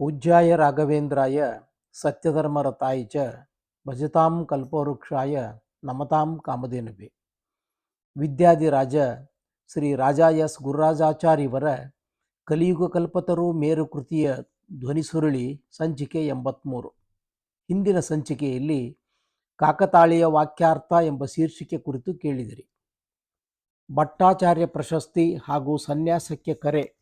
ಪೂಜ್ಯಾಯ ರಾಘವೇಂದ್ರಾಯ ಸತ್ಯಧರ್ಮರತಾಯ ಚ ಭಜತಾಂ ಕಲ್ಪವೃಕ್ಷಾಯ ನಮತಾಂ ಕಾಮಧೇನುವೆ ವಿದ್ಯಾದಿರಾಜ ಶ್ರೀ ರಾಜ ಎಸ್ ಗುರುರಾಜಾಚಾರ್ಯವರ ಕಲಿಯುಗ ಕಲ್ಪತರು ಮೇರು ಕೃತಿಯ ಧ್ವನಿಸುರುಳಿ ಸಂಚಿಕೆ ಎಂಬತ್ಮೂರು. ಹಿಂದಿನ ಸಂಚಿಕೆಯಲ್ಲಿ ಕಾಕತಾಳೀಯ ವಾಕ್ಯಾರ್ಥ ಎಂಬ ಶೀರ್ಷಿಕೆ ಕುರಿತು ಕೇಳಿದಿರಿ. ಭಟ್ಟಾಚಾರ್ಯ ಪ್ರಶಸ್ತಿ ಹಾಗೂ ಸನ್ಯಾಸಕ್ಕೆ ಕರೆ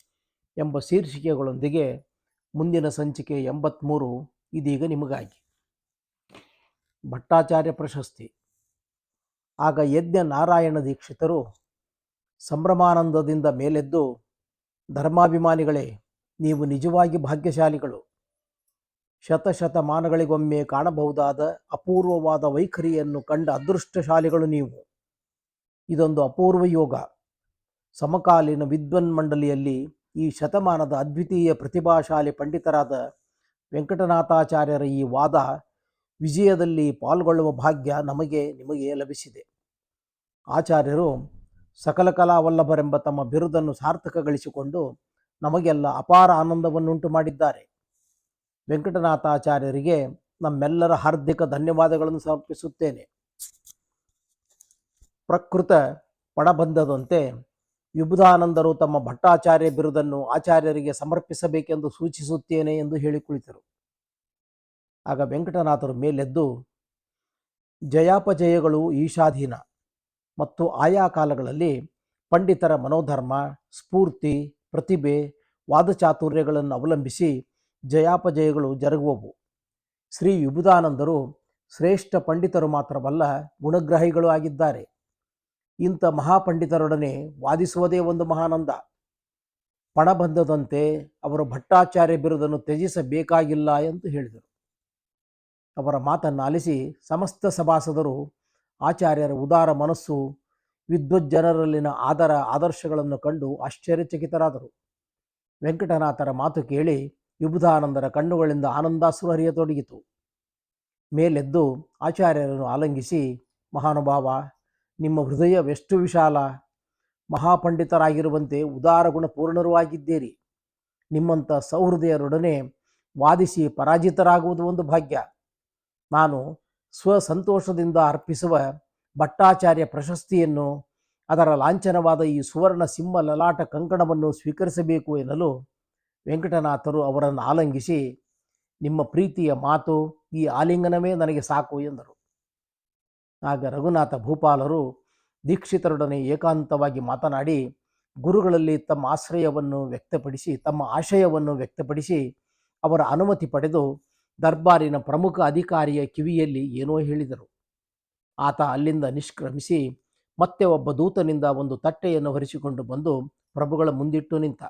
ಎಂಬ ಶೀರ್ಷಿಕೆಗಳೊಂದಿಗೆ ಮುಂದಿನ ಸಂಚಿಕೆ ಎಂಬತ್ತ್ಮೂರು ಇದೀಗ ನಿಮಗಾಗಿ. ಭಟ್ಟಾಚಾರ್ಯ ಪ್ರಶಸ್ತಿ. ಆಗ ಯಜ್ಞ ನಾರಾಯಣ ದೀಕ್ಷಿತರು ಸಂಭ್ರಮಾನಂದದಿಂದ ಮೇಲೆದ್ದು, ಧರ್ಮಾಭಿಮಾನಿಗಳೇ, ನೀವು ನಿಜವಾಗಿ ಭಾಗ್ಯಶಾಲಿಗಳು. ಶತಶತಮಾನಗಳಿಗೊಮ್ಮೆ ಕಾಣಬಹುದಾದ ಅಪೂರ್ವವಾದ ವೈಖರಿಯನ್ನು ಕಂಡ ಅದೃಷ್ಟಶಾಲಿಗಳು ನೀವು. ಇದೊಂದು ಅಪೂರ್ವ ಯೋಗ. ಸಮಕಾಲೀನ ವಿದ್ವನ್ ಮಂಡಲಿಯಲ್ಲಿ ಈ ಶತಮಾನದ ಅದ್ವಿತೀಯ ಪ್ರತಿಭಾಶಾಲಿ ಪಂಡಿತರಾದ ವೆಂಕಟನಾಥಾಚಾರ್ಯರ ಈ ವಾದ ವಿಜಯದಲ್ಲಿ ಪಾಲ್ಗೊಳ್ಳುವ ಭಾಗ್ಯ ನಮಗೆ, ನಿಮಗೆ ಲಭಿಸಿದೆ. ಆಚಾರ್ಯರು ಸಕಲ ಕಲಾವಲ್ಲಭರೆಂಬ ತಮ್ಮ ಬಿರುದನ್ನು ಸಾರ್ಥಕಗೊಳಿಸಿಕೊಂಡು ನಮಗೆಲ್ಲ ಅಪಾರ ಆನಂದವನ್ನುಂಟು ಮಾಡಿದ್ದಾರೆ. ವೆಂಕಟನಾಥಾಚಾರ್ಯರಿಗೆ ನಮ್ಮೆಲ್ಲರ ಹಾರ್ದಿಕ ಧನ್ಯವಾದಗಳನ್ನು ಸಮರ್ಪಿಸುತ್ತೇನೆ. ಪ್ರಕೃತ ಪಡಬಂಧದಂತೆ ವಿಬುಧಾನಂದರು ತಮ್ಮ ಭಟ್ಟಾಚಾರ್ಯ ಬಿರುದನ್ನು ಆಚಾರ್ಯರಿಗೆ ಸಮರ್ಪಿಸಬೇಕೆಂದು ಸೂಚಿಸುತ್ತೇನೆ ಎಂದು ಹೇಳಿ ಕುಳಿತರು ಆಗ ವೆಂಕಟನಾಥರು ಮೇಲೆದ್ದು, ಜಯಾಪಜಯಗಳು ಈಶಾಧೀನ ಮತ್ತು ಆಯಾ ಕಾಲಗಳಲ್ಲಿ ಪಂಡಿತರ ಮನೋಧರ್ಮ, ಸ್ಫೂರ್ತಿ, ಪ್ರತಿಭೆ, ವಾದಚಾತುರ್ಯಗಳನ್ನು ಅವಲಂಬಿಸಿ ಜಯಾಪಜಯಗಳು ಜರುಗುವವು. ಶ್ರೀ ವಿಬುಧಾನಂದರು ಶ್ರೇಷ್ಠ ಪಂಡಿತರು ಮಾತ್ರವಲ್ಲ ಗುಣಗ್ರಹಿಗಳು ಆಗಿದ್ದಾರೆ. ಇಂಥ ಮಹಾಪಂಡಿತರೊಡನೆ ವಾದಿಸುವುದೇ ಒಂದು ಮಹಾನಂದ. ಪಣಬಂಧದಂತೆ ಅವರು ಭಟ್ಟಾಚಾರ್ಯ ಬಿರುದನ್ನು ತ್ಯಜಿಸಬೇಕಾಗಿಲ್ಲ ಎಂದು ಹೇಳಿದರು. ಅವರ ಮಾತನ್ನು ಆಲಿಸಿ ಸಮಸ್ತ ಸಭಾಸದರು ಆಚಾರ್ಯರ ಉದಾರ ಮನಸ್ಸು, ವಿದ್ವಜ್ಜನರಲ್ಲಿನ ಆದರ ಆದರ್ಶಗಳನ್ನು ಕಂಡು ಆಶ್ಚರ್ಯಚಕಿತರಾದರು. ವೆಂಕಟನಾಥರ ಮಾತು ಕೇಳಿ ವಿಬುಧಾನಂದರ ಕಣ್ಣುಗಳಿಂದ ಆನಂದಾಶ್ರು ಹರಿಯತೊಡಗಿತು ಮೇಲೆದ್ದು ಆಚಾರ್ಯರನ್ನು ಆಲಂಗಿಸಿ, ಮಹಾನುಭಾವ ನಿಮ್ಮ ಹೃದಯವೆಷ್ಟು ವಿಶಾಲ, ಮಹಾಪಂಡಿತರಾಗಿರುವಂತೆ ಉದಾರ ಗುಣಪೂರ್ಣರೂ ಆಗಿದ್ದೀರಿ ನಿಮ್ಮಂಥ ಸೌಹೃದಯರೊಡನೆ ವಾದಿಸಿ ಪರಾಜಿತರಾಗುವುದು ಒಂದು ಭಾಗ್ಯ. ನಾನು ಸ್ವಸಂತೋಷದಿಂದ ಅರ್ಪಿಸುವ ಭಟ್ಟಾಚಾರ್ಯ ಪ್ರಶಸ್ತಿಯನ್ನು, ಅದರ ಲಾಂಛನವಾದ ಈ ಸುವರ್ಣ ಸಿಂಹ ಲಲಾಟ ಕಂಕಣವನ್ನು ಸ್ವೀಕರಿಸಬೇಕು ಎನ್ನಲು ವೆಂಕಟನಾಥರು ಅವರನ್ನು ಆಲಂಗಿಸಿ, ನಿಮ್ಮ ಪ್ರೀತಿಯ ಮಾತು ಈ ಆಲಿಂಗನವೇ ನನಗೆ ಸಾಕು ಎಂದರು. ಆಗ ರಘುನಾಥ ಭೂಪಾಲರು ದೀಕ್ಷಿತರೊಡನೆ ಏಕಾಂತವಾಗಿ ಮಾತನಾಡಿ, ಗುರುಗಳಲ್ಲಿ ತಮ್ಮ ಆಶ್ರಯವನ್ನು ವ್ಯಕ್ತಪಡಿಸಿ, ತಮ್ಮ ಆಶಯವನ್ನು ವ್ಯಕ್ತಪಡಿಸಿ ಅವರ ಅನುಮತಿ ಪಡೆದು ದರ್ಬಾರಿನ ಪ್ರಮುಖ ಅಧಿಕಾರಿಯ ಕಿವಿಯಲ್ಲಿ ಏನೋ ಹೇಳಿದರು. ಆತ ಅಲ್ಲಿಂದ ನಿಷ್ಕ್ರಮಿಸಿ ಮತ್ತೆ ಒಬ್ಬ ದೂತನಿಂದ ಒಂದು ತಟ್ಟೆಯನ್ನು ಹೊರಿಸಿಕೊಂಡು ಬಂದು ಪ್ರಭುಗಳ ಮುಂದಿಟ್ಟು ನಿಂತ.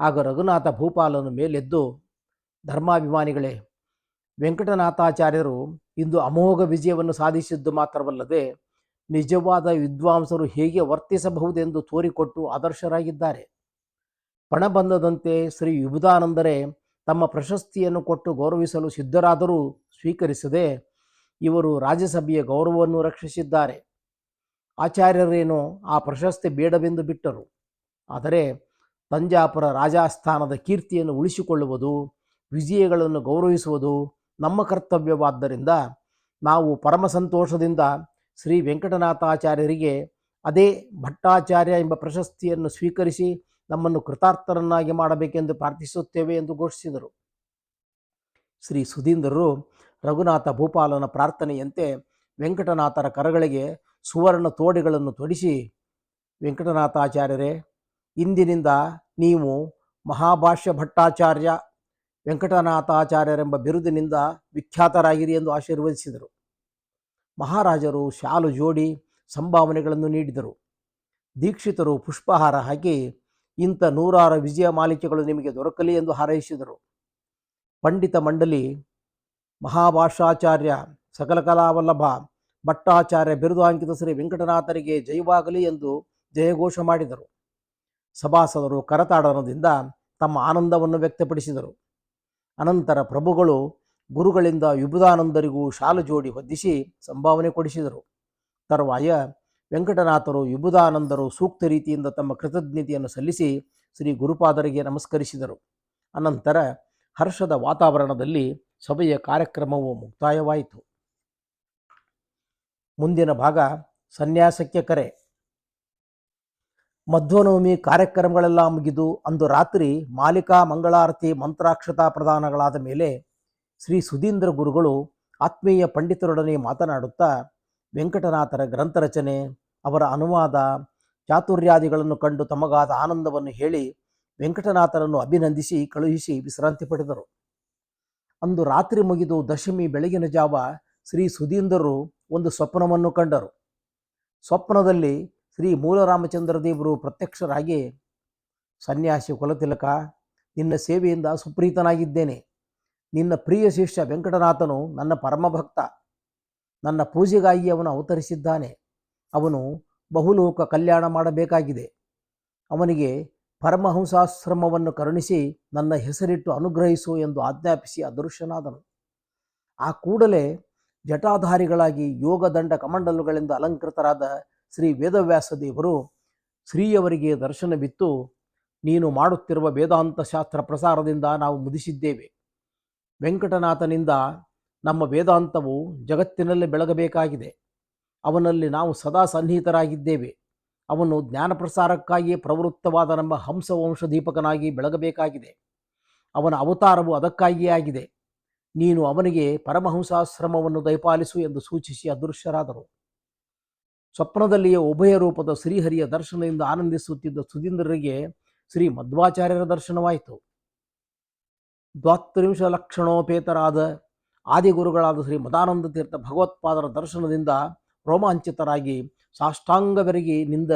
ಆಗ ರಘುನಾಥ ಭೂಪಾಲನ ಮೇಲೆದ್ದು, ಧರ್ಮಾಭಿಮಾನಿಗಳೇ, ವೆಂಕಟನಾಥಾಚಾರ್ಯರು ಇಂದು ಅಮೋಘ ವಿಜಯವನ್ನು ಸಾಧಿಸಿದ್ದು ಮಾತ್ರವಲ್ಲದೆ ನಿಜವಾದ ವಿದ್ವಾಂಸರು ಹೇಗೆ ವರ್ತಿಸಬಹುದೆಂದು ತೋರಿಕೊಟ್ಟು ಆದರ್ಶರಾಗಿದ್ದಾರೆ. ಪಣಬಂಧದಂತೆ ಶ್ರೀ ವಿಭುದಾನಂದರೇ ತಮ್ಮ ಪ್ರಶಸ್ತಿಯನ್ನು ಕೊಟ್ಟು ಗೌರವಿಸಲು ಸಿದ್ಧರಾದರೂ ಸ್ವೀಕರಿಸದೆ ಇವರು ರಾಜ್ಯಸಭೆಯ ಗೌರವವನ್ನು ರಕ್ಷಿಸಿದ್ದಾರೆ. ಆಚಾರ್ಯರೇನು ಆ ಪ್ರಶಸ್ತಿ ಬೇಡವೆಂದು ಬಿಟ್ಟರು. ಆದರೆ ತಂಜಾಪುರ ರಾಜಾಸ್ಥಾನದ ಕೀರ್ತಿಯನ್ನು ಉಳಿಸಿಕೊಳ್ಳುವುದು, ವಿಜಯಗಳನ್ನು ಗೌರವಿಸುವುದು ನಮ್ಮ ಕರ್ತವ್ಯವಾದ್ದರಿಂದ ನಾವು ಪರಮ ಸಂತೋಷದಿಂದ ಶ್ರೀ ವೆಂಕಟನಾಥಾಚಾರ್ಯರಿಗೆ ಅದೇ ಭಟ್ಟಾಚಾರ್ಯ ಎಂಬ ಪ್ರಶಸ್ತಿಯನ್ನು ಸ್ವೀಕರಿಸಿ ನಮ್ಮನ್ನು ಕೃತಾರ್ಥರನ್ನಾಗಿ ಮಾಡಬೇಕೆಂದು ಪ್ರಾರ್ಥಿಸುತ್ತೇವೆ ಎಂದು ಘೋಷಿಸಿದರು. ಶ್ರೀ ಸುಧೀಂದ್ರರು ರಘುನಾಥ ಭೂಪಾಲನ ಪ್ರಾರ್ಥನೆಯಂತೆ ವೆಂಕಟನಾಥರ ಕರಗಳಿಗೆ ಸುವರ್ಣ ತೋಡಿಗಳನ್ನು ತೊಡಿಸಿ, ವೆಂಕಟನಾಥಾಚಾರ್ಯರೇ, ಇಂದಿನಿಂದ ನೀವು ಮಹಾಭಾಷ್ಯ ಭಟ್ಟಾಚಾರ್ಯ ವೆಂಕಟನಾಥಾಚಾರ್ಯರೆಂಬ ಬಿರುದಿನಿಂದ ವಿಖ್ಯಾತರಾಗಿರಿ ಎಂದು ಆಶೀರ್ವದಿಸಿದರು. ಮಹಾರಾಜರು ಶಾಲು ಜೋಡಿ ಸಂಭಾವನೆಗಳನ್ನು ನೀಡಿದರು. ದೀಕ್ಷಿತರು ಪುಷ್ಪಹಾರ ಹಾಕಿ, ಇಂಥ ನೂರಾರು ವಿಜಯ ಮಾಲಿಕೆಗಳು ನಿಮಗೆ ದೊರಕಲಿ ಎಂದು ಹಾರೈಸಿದರು. ಪಂಡಿತ ಮಂಡಲಿ ಮಹಾಭಾಷಾಚಾರ್ಯ ಸಕಲ ಕಲಾವಲ್ಲಭ, ಭಟ್ಟಾಚಾರ್ಯ ಬಿರುದು ಅಂಕಿತ ಶ್ರೀ ವೆಂಕಟನಾಥರಿಗೆ ಜಯವಾಗಲಿ ಎಂದು ಜಯಘೋಷ ಮಾಡಿದರು. ಸಭಾಸದರು ಕರತಾಡನದಿಂದ ತಮ್ಮ ಆನಂದವನ್ನು ವ್ಯಕ್ತಪಡಿಸಿದರು. ಅನಂತರ ಪ್ರಭುಗಳು ಗುರುಗಳಿಂದ ವಿಭುದಾನಂದರಿಗೂ ಶಾಲು ಜೋಡಿ ಹೊದ್ದಿಸಿ ಸಂಭಾವನೆ ಕೊಡಿಸಿದರು. ತರುವಾಯ ವೆಂಕಟನಾಥರು ವಿಭುದಾನಂದರು ಸೂಕ್ತ ರೀತಿಯಿಂದ ತಮ್ಮ ಕೃತಜ್ಞತೆಯನ್ನು ಸಲ್ಲಿಸಿ ಶ್ರೀ ಗುರುಪಾದರಿಗೆ ನಮಸ್ಕರಿಸಿದರು. ಅನಂತರ ಹರ್ಷದ ವಾತಾವರಣದಲ್ಲಿ ಸಭೆಯ ಕಾರ್ಯಕ್ರಮವು ಮುಕ್ತಾಯವಾಯಿತು. ಮುಂದಿನ ಭಾಗ ಸನ್ಯಾಸಕ್ಕೆ ಕರೆ. ಮಧ್ವನವಮಿ ಕಾರ್ಯಕ್ರಮಗಳೆಲ್ಲ ಮುಗಿದು ಅಂದು ರಾತ್ರಿ ಮಾಲಿಕಾ ಮಂಗಳಾರತಿ ಮಂತ್ರಾಕ್ಷತಾ ಪ್ರದಾನಗಳಾದ ಮೇಲೆ ಶ್ರೀ ಸುಧೀಂದ್ರ ಗುರುಗಳು ಆತ್ಮೀಯ ಪಂಡಿತರೊಡನೆ ಮಾತನಾಡುತ್ತಾ ವೆಂಕಟನಾಥರ ಗ್ರಂಥರಚನೆ ಅವರ ಅನುವಾದ, ಚಾತುರ್ಯಾದಿಗಳನ್ನು ಕಂಡು ತಮಗಾದ ಆನಂದವನ್ನು ಹೇಳಿ ವೆಂಕಟನಾಥರನ್ನು ಅಭಿನಂದಿಸಿ, ಕಳುಹಿಸಿ ವಿಶ್ರಾಂತಿ ಪಡೆದರು. ಅಂದು ರಾತ್ರಿ ಮುಗಿದು ದಶಮಿ ಬೆಳಗಿನ ಜಾವ ಶ್ರೀ ಸುಧೀಂದ್ರರು ಒಂದು ಸ್ವಪ್ನವನ್ನು ಕಂಡರು. ಸ್ವಪ್ನದಲ್ಲಿ ಶ್ರೀ ಮೂಲರಾಮಚಂದ್ರ ದೇವರು ಪ್ರತ್ಯಕ್ಷರಾಗಿ ಸನ್ಯಾಸಿ ಕುಲತಿಲಕ, ನಿನ್ನ ಸೇವೆಯಿಂದ ಸುಪ್ರೀತನಾಗಿದ್ದೇನೆ. ನಿನ್ನ ಪ್ರಿಯ ಶಿಷ್ಯ ವೆಂಕಟನಾಥನು ನನ್ನ ಪರಮಭಕ್ತ. ನನ್ನ ಪೂಜೆಗಾಗಿ ಅವನು ಅವತರಿಸಿದ್ದಾನೆ. ಅವನು ಬಹುಲೋಕ ಕಲ್ಯಾಣ ಮಾಡಬೇಕಾಗಿದೆ. ಅವನಿಗೆ ಪರಮಹಂಸಾಶ್ರಮವನ್ನು ಕರುಣಿಸಿ ನನ್ನ ಹೆಸರಿಟ್ಟು ಅನುಗ್ರಹಿಸು ಎಂದು ಆಜ್ಞಾಪಿಸಿ ಅದೃಶ್ಯನಾದನು. ಆ ಕೂಡಲೇ ಜಟಾಧಾರಿಗಳಾಗಿ ಯೋಗದಂಡ ಕಮಂಡಲುಗಳಿಂದ ಅಲಂಕೃತರಾದ ಶ್ರೀ ವೇದವ್ಯಾಸ ದೇವರು ಶ್ರೀಯವರಿಗೆ ದರ್ಶನವಿತ್ತು ನೀನು ಮಾಡುತ್ತಿರುವ ವೇದಾಂತ ಶಾಸ್ತ್ರ ಪ್ರಸಾರದಿಂದ ನಾವು ಮುದಿಸಿದ್ದೇವೆ. ವೆಂಕಟನಾಥನಿಂದ ನಮ್ಮ ವೇದಾಂತವು ಜಗತ್ತಿನಲ್ಲಿ ಬೆಳಗಬೇಕಾಗಿದೆ. ಅವನಲ್ಲಿ ನಾವು ಸದಾ ಸನ್ನಿಹಿತರಾಗಿದ್ದೇವೆ. ಅವನು ಜ್ಞಾನ ಪ್ರಸಾರಕ್ಕಾಗಿ ಪ್ರವೃತ್ತವಾದ ನಮ್ಮ ಹಂಸವಂಶ ದೀಪಕನಾಗಿ ಬೆಳಗಬೇಕಾಗಿದೆ. ಅವನ ಅವತಾರವು ಅದಕ್ಕಾಗಿಯೇ ಆಗಿದೆ. ನೀನು ಅವನಿಗೆ ಪರಮಹಂಸಾಶ್ರಮವನ್ನು ದಯಪಾಲಿಸು ಎಂದು ಸೂಚಿಸಿ ಅದೃಶ್ಯರಾದರು ಸ್ವಪ್ನದಲ್ಲಿಯೇ ಉಭಯ ರೂಪದ ಶ್ರೀಹರಿಯ ದರ್ಶನದಿಂದ ಆನಂದಿಸುತ್ತಿದ್ದ ಸುಧೀಂದ್ರರಿಗೆ ಶ್ರೀ ಮಧ್ವಾಚಾರ್ಯರ ದರ್ಶನವಾಯಿತು. ದ್ವಾತ್ರಿಂಶ ಲಕ್ಷಣೋಪೇತರಾದ ಆದಿಗುರುಗಳಾದ ಶ್ರೀ ಮದಾನಂದ ತೀರ್ಥ ಭಗವತ್ಪಾದರ ದರ್ಶನದಿಂದ ರೋಮಾಂಚಿತರಾಗಿ ಸಾಷ್ಟಾಂಗವೆರಗಿ ನಿಂದ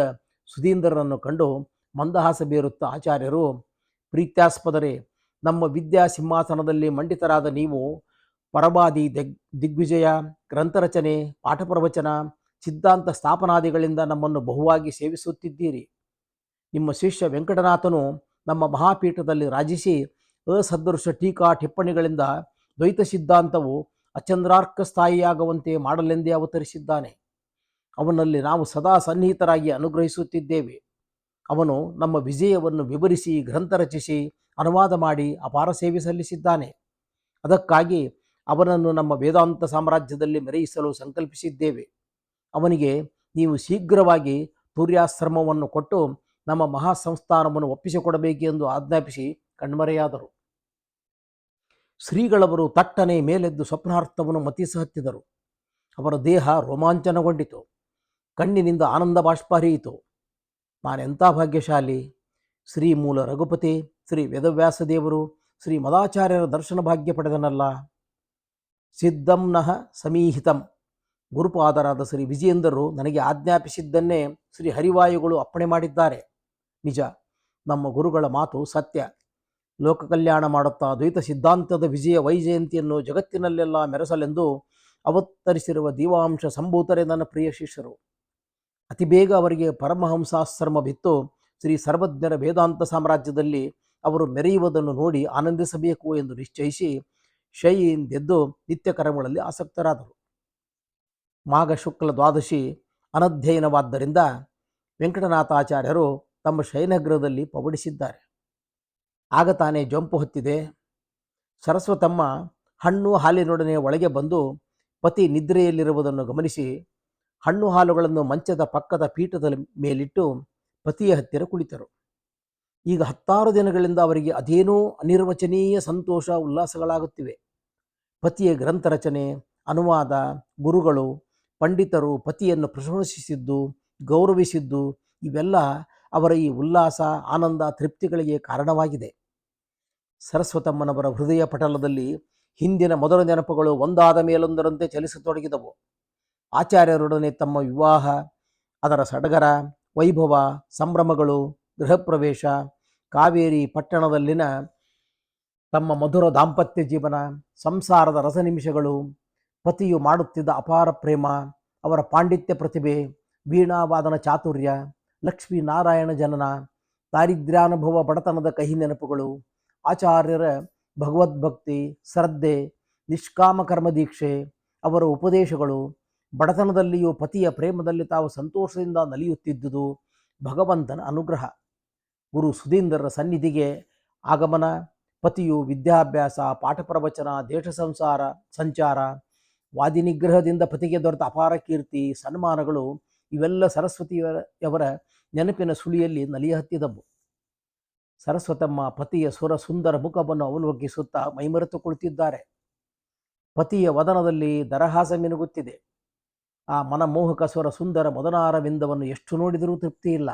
ಸುಧೀಂದ್ರರನ್ನು ಕಂಡು ಮಂದಹಾಸ ಬೀರುತ್ತ ಆಚಾರ್ಯರು, ಪ್ರೀತ್ಯಾಸ್ಪದರೇ, ನಮ್ಮ ವಿದ್ಯಾ ಸಿಂಹಾಸನದಲ್ಲಿ ಮಂಡಿತರಾದ ನೀವು ಪರಬಾದಿ ದಿಗ್, ದಿಗ್ವಿಜಯ, ಗ್ರಂಥರಚನೆ ಪಾಠ ಪ್ರವಚನ ಸಿದ್ಧಾಂತ ಸ್ಥಾಪನಾದಿಗಳಿಂದ ನಮ್ಮನ್ನು ಬಹುವಾಗಿ ಸೇವಿಸುತ್ತಿದ್ದೀರಿ. ನಿಮ್ಮ ಶಿಷ್ಯ ವೆಂಕಟನಾಥನು ನಮ್ಮ ಮಹಾಪೀಠದಲ್ಲಿ ರಾಜಿಸಿ ಅಸದೃಶ ಟೀಕಾ ಟಿಪ್ಪಣಿಗಳಿಂದ ದ್ವೈತ ಸಿದ್ಧಾಂತವು ಅಚಂದ್ರಾರ್ಕ ಸ್ಥಾಯಿಯಾಗುವಂತೆ ಮಾಡಲೆಂದೇ ಅವತರಿಸಿದ್ದಾನೆ. ಅವನಲ್ಲಿ ನಾವು ಸದಾ ಸನ್ನಿಹಿತರಾಗಿ ಅನುಗ್ರಹಿಸುತ್ತಿದ್ದೇವೆ. ಅವನು ನಮ್ಮ ವಿಜಯವನ್ನು ವಿವರಿಸಿ ಗ್ರಂಥ ರಚಿಸಿ ಅನುವಾದ ಮಾಡಿ ಅಪಾರ ಸೇವೆ ಸಲ್ಲಿಸಿದ್ದಾನೆ. ಅದಕ್ಕಾಗಿ ಅವನನ್ನು ನಮ್ಮ ವೇದಾಂತ ಸಾಮ್ರಾಜ್ಯದಲ್ಲಿ ಮೆರೆಯಿಸಲು ಸಂಕಲ್ಪಿಸಿದ್ದೇವೆ. ಅವನಿಗೆ ನೀವು ಶೀಘ್ರವಾಗಿ ಸೂರ್ಯಾಶ್ರಮವನ್ನು ಕೊಟ್ಟು ನಮ್ಮ ಮಹಾಸಂಸ್ಥಾನವನ್ನು ಒಪ್ಪಿಸಿಕೊಡಬೇಕೆಂದು ಆಜ್ಞಾಪಿಸಿ ಕಣ್ಮರೆಯಾದರು. ಶ್ರೀಗಳವರು ತಟ್ಟನೆ ಮೇಲೆದ್ದು ಸ್ವಪ್ನಾರ್ಥವನ್ನು ಮತಿಸ ಹತ್ತಿದರು ಅವರ ದೇಹ ರೋಮಾಂಚನಗೊಂಡಿತು. ಕಣ್ಣಿನಿಂದ ಆನಂದ ಬಾಷ್ಪ ಹರಿಯಿತು. ನಾನೆಂಥ ಭಾಗ್ಯಶಾಲಿ? ಶ್ರೀ ಮೂಲ ರಘುಪತಿ, ಶ್ರೀ ವೇದವ್ಯಾಸ ದೇವರು, ಶ್ರೀ ಮದಾಚಾರ್ಯರ ದರ್ಶನ ಭಾಗ್ಯ ಪಡೆದನಲ್ಲ? ಸಿದ್ಧಂನಃ ಸಮೀಹಿತಂ. ಗುರುಪಾದರಾದ ಶ್ರೀ ವಿಜಯೇಂದ್ರರು ನನಗೆ ಆಜ್ಞಾಪಿಸಿದ್ದನ್ನೇ ಶ್ರೀ ಹರಿವಾಯುಗಳು ಅಪ್ಪಣೆ ಮಾಡಿದ್ದಾರೆ. ನಿಜ, ನಮ್ಮ ಗುರುಗಳ ಮಾತು ಸತ್ಯ. ಲೋಕ ಕಲ್ಯಾಣ ಮಾಡುತ್ತಾ ದ್ವೈತ ಸಿದ್ಧಾಂತದ ವಿಜಯ ವೈಜಯಂತಿಯನ್ನು ಜಗತ್ತಿನಲ್ಲೆಲ್ಲ ಮೆರೆಸಲೆಂದು ಅವತರಿಸಿರುವ ದೀವಾಂಶ ಸಂಭೂತರೇ ನನ್ನ ಪ್ರಿಯ ಶಿಷ್ಯರು. ಅತಿ ಬೇಗ ಅವರಿಗೆ ಪರಮಹಂಸಾಶ್ರಮ ಬಿತ್ತು ಶ್ರೀ ಸರ್ವಜ್ಞರ ವೇದಾಂತ ಸಾಮ್ರಾಜ್ಯದಲ್ಲಿ ಅವರು ಮೆರೆಯುವುದನ್ನು ನೋಡಿ ಆನಂದಿಸಬೇಕು ಎಂದು ನಿಶ್ಚಯಿಸಿ ಶೈಯಿಂದೆದ್ದು ನಿತ್ಯ ಕರ್ಮಗಳಲ್ಲಿ ಆಸಕ್ತರಾದರು. ಮಾಘ ಶುಕ್ಲ ದ್ವಾದಶಿ ಅನಧ್ಯಯನವಾದ್ದರಿಂದ ವೆಂಕಟನಾಥಾಚಾರ್ಯರು ತಮ್ಮ ಶಯನಗೃಹದಲ್ಲಿ ಪವಡಿಸಿದ್ದಾರೆ ಆಗ ತಾನೇ ಜಂಪು ಹೊತ್ತಿದೆ. ಸರಸ್ವತಮ್ಮ ಹಣ್ಣು ಹಾಲಿನೊಡನೆ ಒಳಗೆ ಬಂದು ಪತಿ ನಿದ್ರೆಯಲ್ಲಿರುವುದನ್ನು ಗಮನಿಸಿ ಹಣ್ಣು ಹಾಲುಗಳನ್ನು ಮಂಚದ ಪಕ್ಕದ ಪೀಠದ ಮೇಲಿಟ್ಟು ಪತಿಯ ಹತ್ತಿರ ಕುಳಿತರು. ಈಗ ಹತ್ತಾರು ದಿನಗಳಿಂದ ಅವರಿಗೆ ಅದೇನೋ ಅನಿರ್ವಚನೀಯ ಸಂತೋಷ, ಉಲ್ಲಾಸಗಳಾಗುತ್ತಿವೆ. ಪತಿಯ ಗ್ರಂಥ ರಚನೆ, ಅನುವಾದ, ಗುರುಗಳು ಪಂಡಿತರು ಪತಿಯನ್ನು ಪ್ರಶಂಸಿಸಿದ್ದು, ಗೌರವಿಸಿದ್ದು, ಇವೆಲ್ಲ ಅವರ ಈ ಉಲ್ಲಾಸ, ಆನಂದ, ತೃಪ್ತಿಗಳಿಗೆ ಕಾರಣವಾಗಿದೆ. ಸರಸ್ವತಮ್ಮನವರ ಹೃದಯ ಪಟಲದಲ್ಲಿ ಹಿಂದಿನ ಮೊದಲ ನೆನಪುಗಳು ಒಂದಾದ ಮೇಲೊಂದರಂತೆ ಚಲಿಸತೊಡಗಿದವು. ಆಚಾರ್ಯರೊಡನೆ ತಮ್ಮ ವಿವಾಹ, ಅದರ ಸಡಗರ, ವೈಭವ, ಸಂಭ್ರಮಗಳು ಗೃಹ ಪ್ರವೇಶ ಕಾವೇರಿ ಪಟ್ಟಣದಲ್ಲಿನ ತಮ್ಮ ಮಧುರ ದಾಂಪತ್ಯ ಜೀವನ, ಸಂಸಾರದ ರಸ ನಿಮಿಷಗಳು ಪತಿಯು ಮಾಡುತ್ತಿದ್ದ ಅಪಾರ ಪ್ರೇಮ, ಅವರ ಪಾಂಡಿತ್ಯ ಪ್ರತಿಭೆ, ವೀಣಾವಾದನ ಚಾತುರ್ಯ, ಲಕ್ಷ್ಮೀನಾರಾಯಣ ಜನನ, ದಾರಿದ್ರ್ಯಾನುಭವ ಬಡತನದ ಕಹಿ ನೆನಪುಗಳು, ಆಚಾರ್ಯರ ಭಗವದ್ಭಕ್ತಿ, ಶ್ರದ್ಧೆ, ನಿಷ್ಕಾಮ ಕರ್ಮ ದೀಕ್ಷೆ, ಅವರ ಉಪದೇಶಗಳು, ಬಡತನದಲ್ಲಿಯೂ ಪತಿಯ ಪ್ರೇಮದಲ್ಲಿ ತಾವು ಸಂತೋಷದಿಂದ ನಲಿಯುತ್ತಿದ್ದುದು ಭಗವಂತನ ಅನುಗ್ರಹ. ಗುರು ಸುಧೀಂದ್ರರ ಸನ್ನಿಧಿಗೆ ಆಗಮನ, ಪತಿಯು ವಿದ್ಯಾಭ್ಯಾಸ, ಪಾಠ ಪ್ರವಚನ, ದೇಶ ಸಂಸಾರ, ಸಂಚಾರ ವಾದಿನಿಗ್ರಹದಿಂದ ಪತಿಗೆ ದೊರೆತ ಅಪಾರ ಕೀರ್ತಿ, ಸನ್ಮಾನಗಳು, ಇವೆಲ್ಲ ಸರಸ್ವತಿಯವರ ನೆನಪಿನ ಸುಳಿಯಲ್ಲಿ ನಲಿಯ ಹತ್ತಿದವು ಸರಸ್ವತಮ್ಮ ಪತಿಯ ಸ್ವರ ಸುಂದರ ಮುಖವನ್ನು ಅವಲೋಕಿಸುತ್ತಾ ಮೈಮರೆತು ಕುಳಿತಿದ್ದಾರೆ. ಪತಿಯ ವದನದಲ್ಲಿ ದರಹಾಸ ಮಿನುಗುತ್ತಿದೆ. ಆ ಮನಮೋಹಕ ಸ್ವರ ಸುಂದರ ಮದನಾರವಿಂದವನ್ನು ಎಷ್ಟು ನೋಡಿದರೂ ತೃಪ್ತಿ ಇಲ್ಲ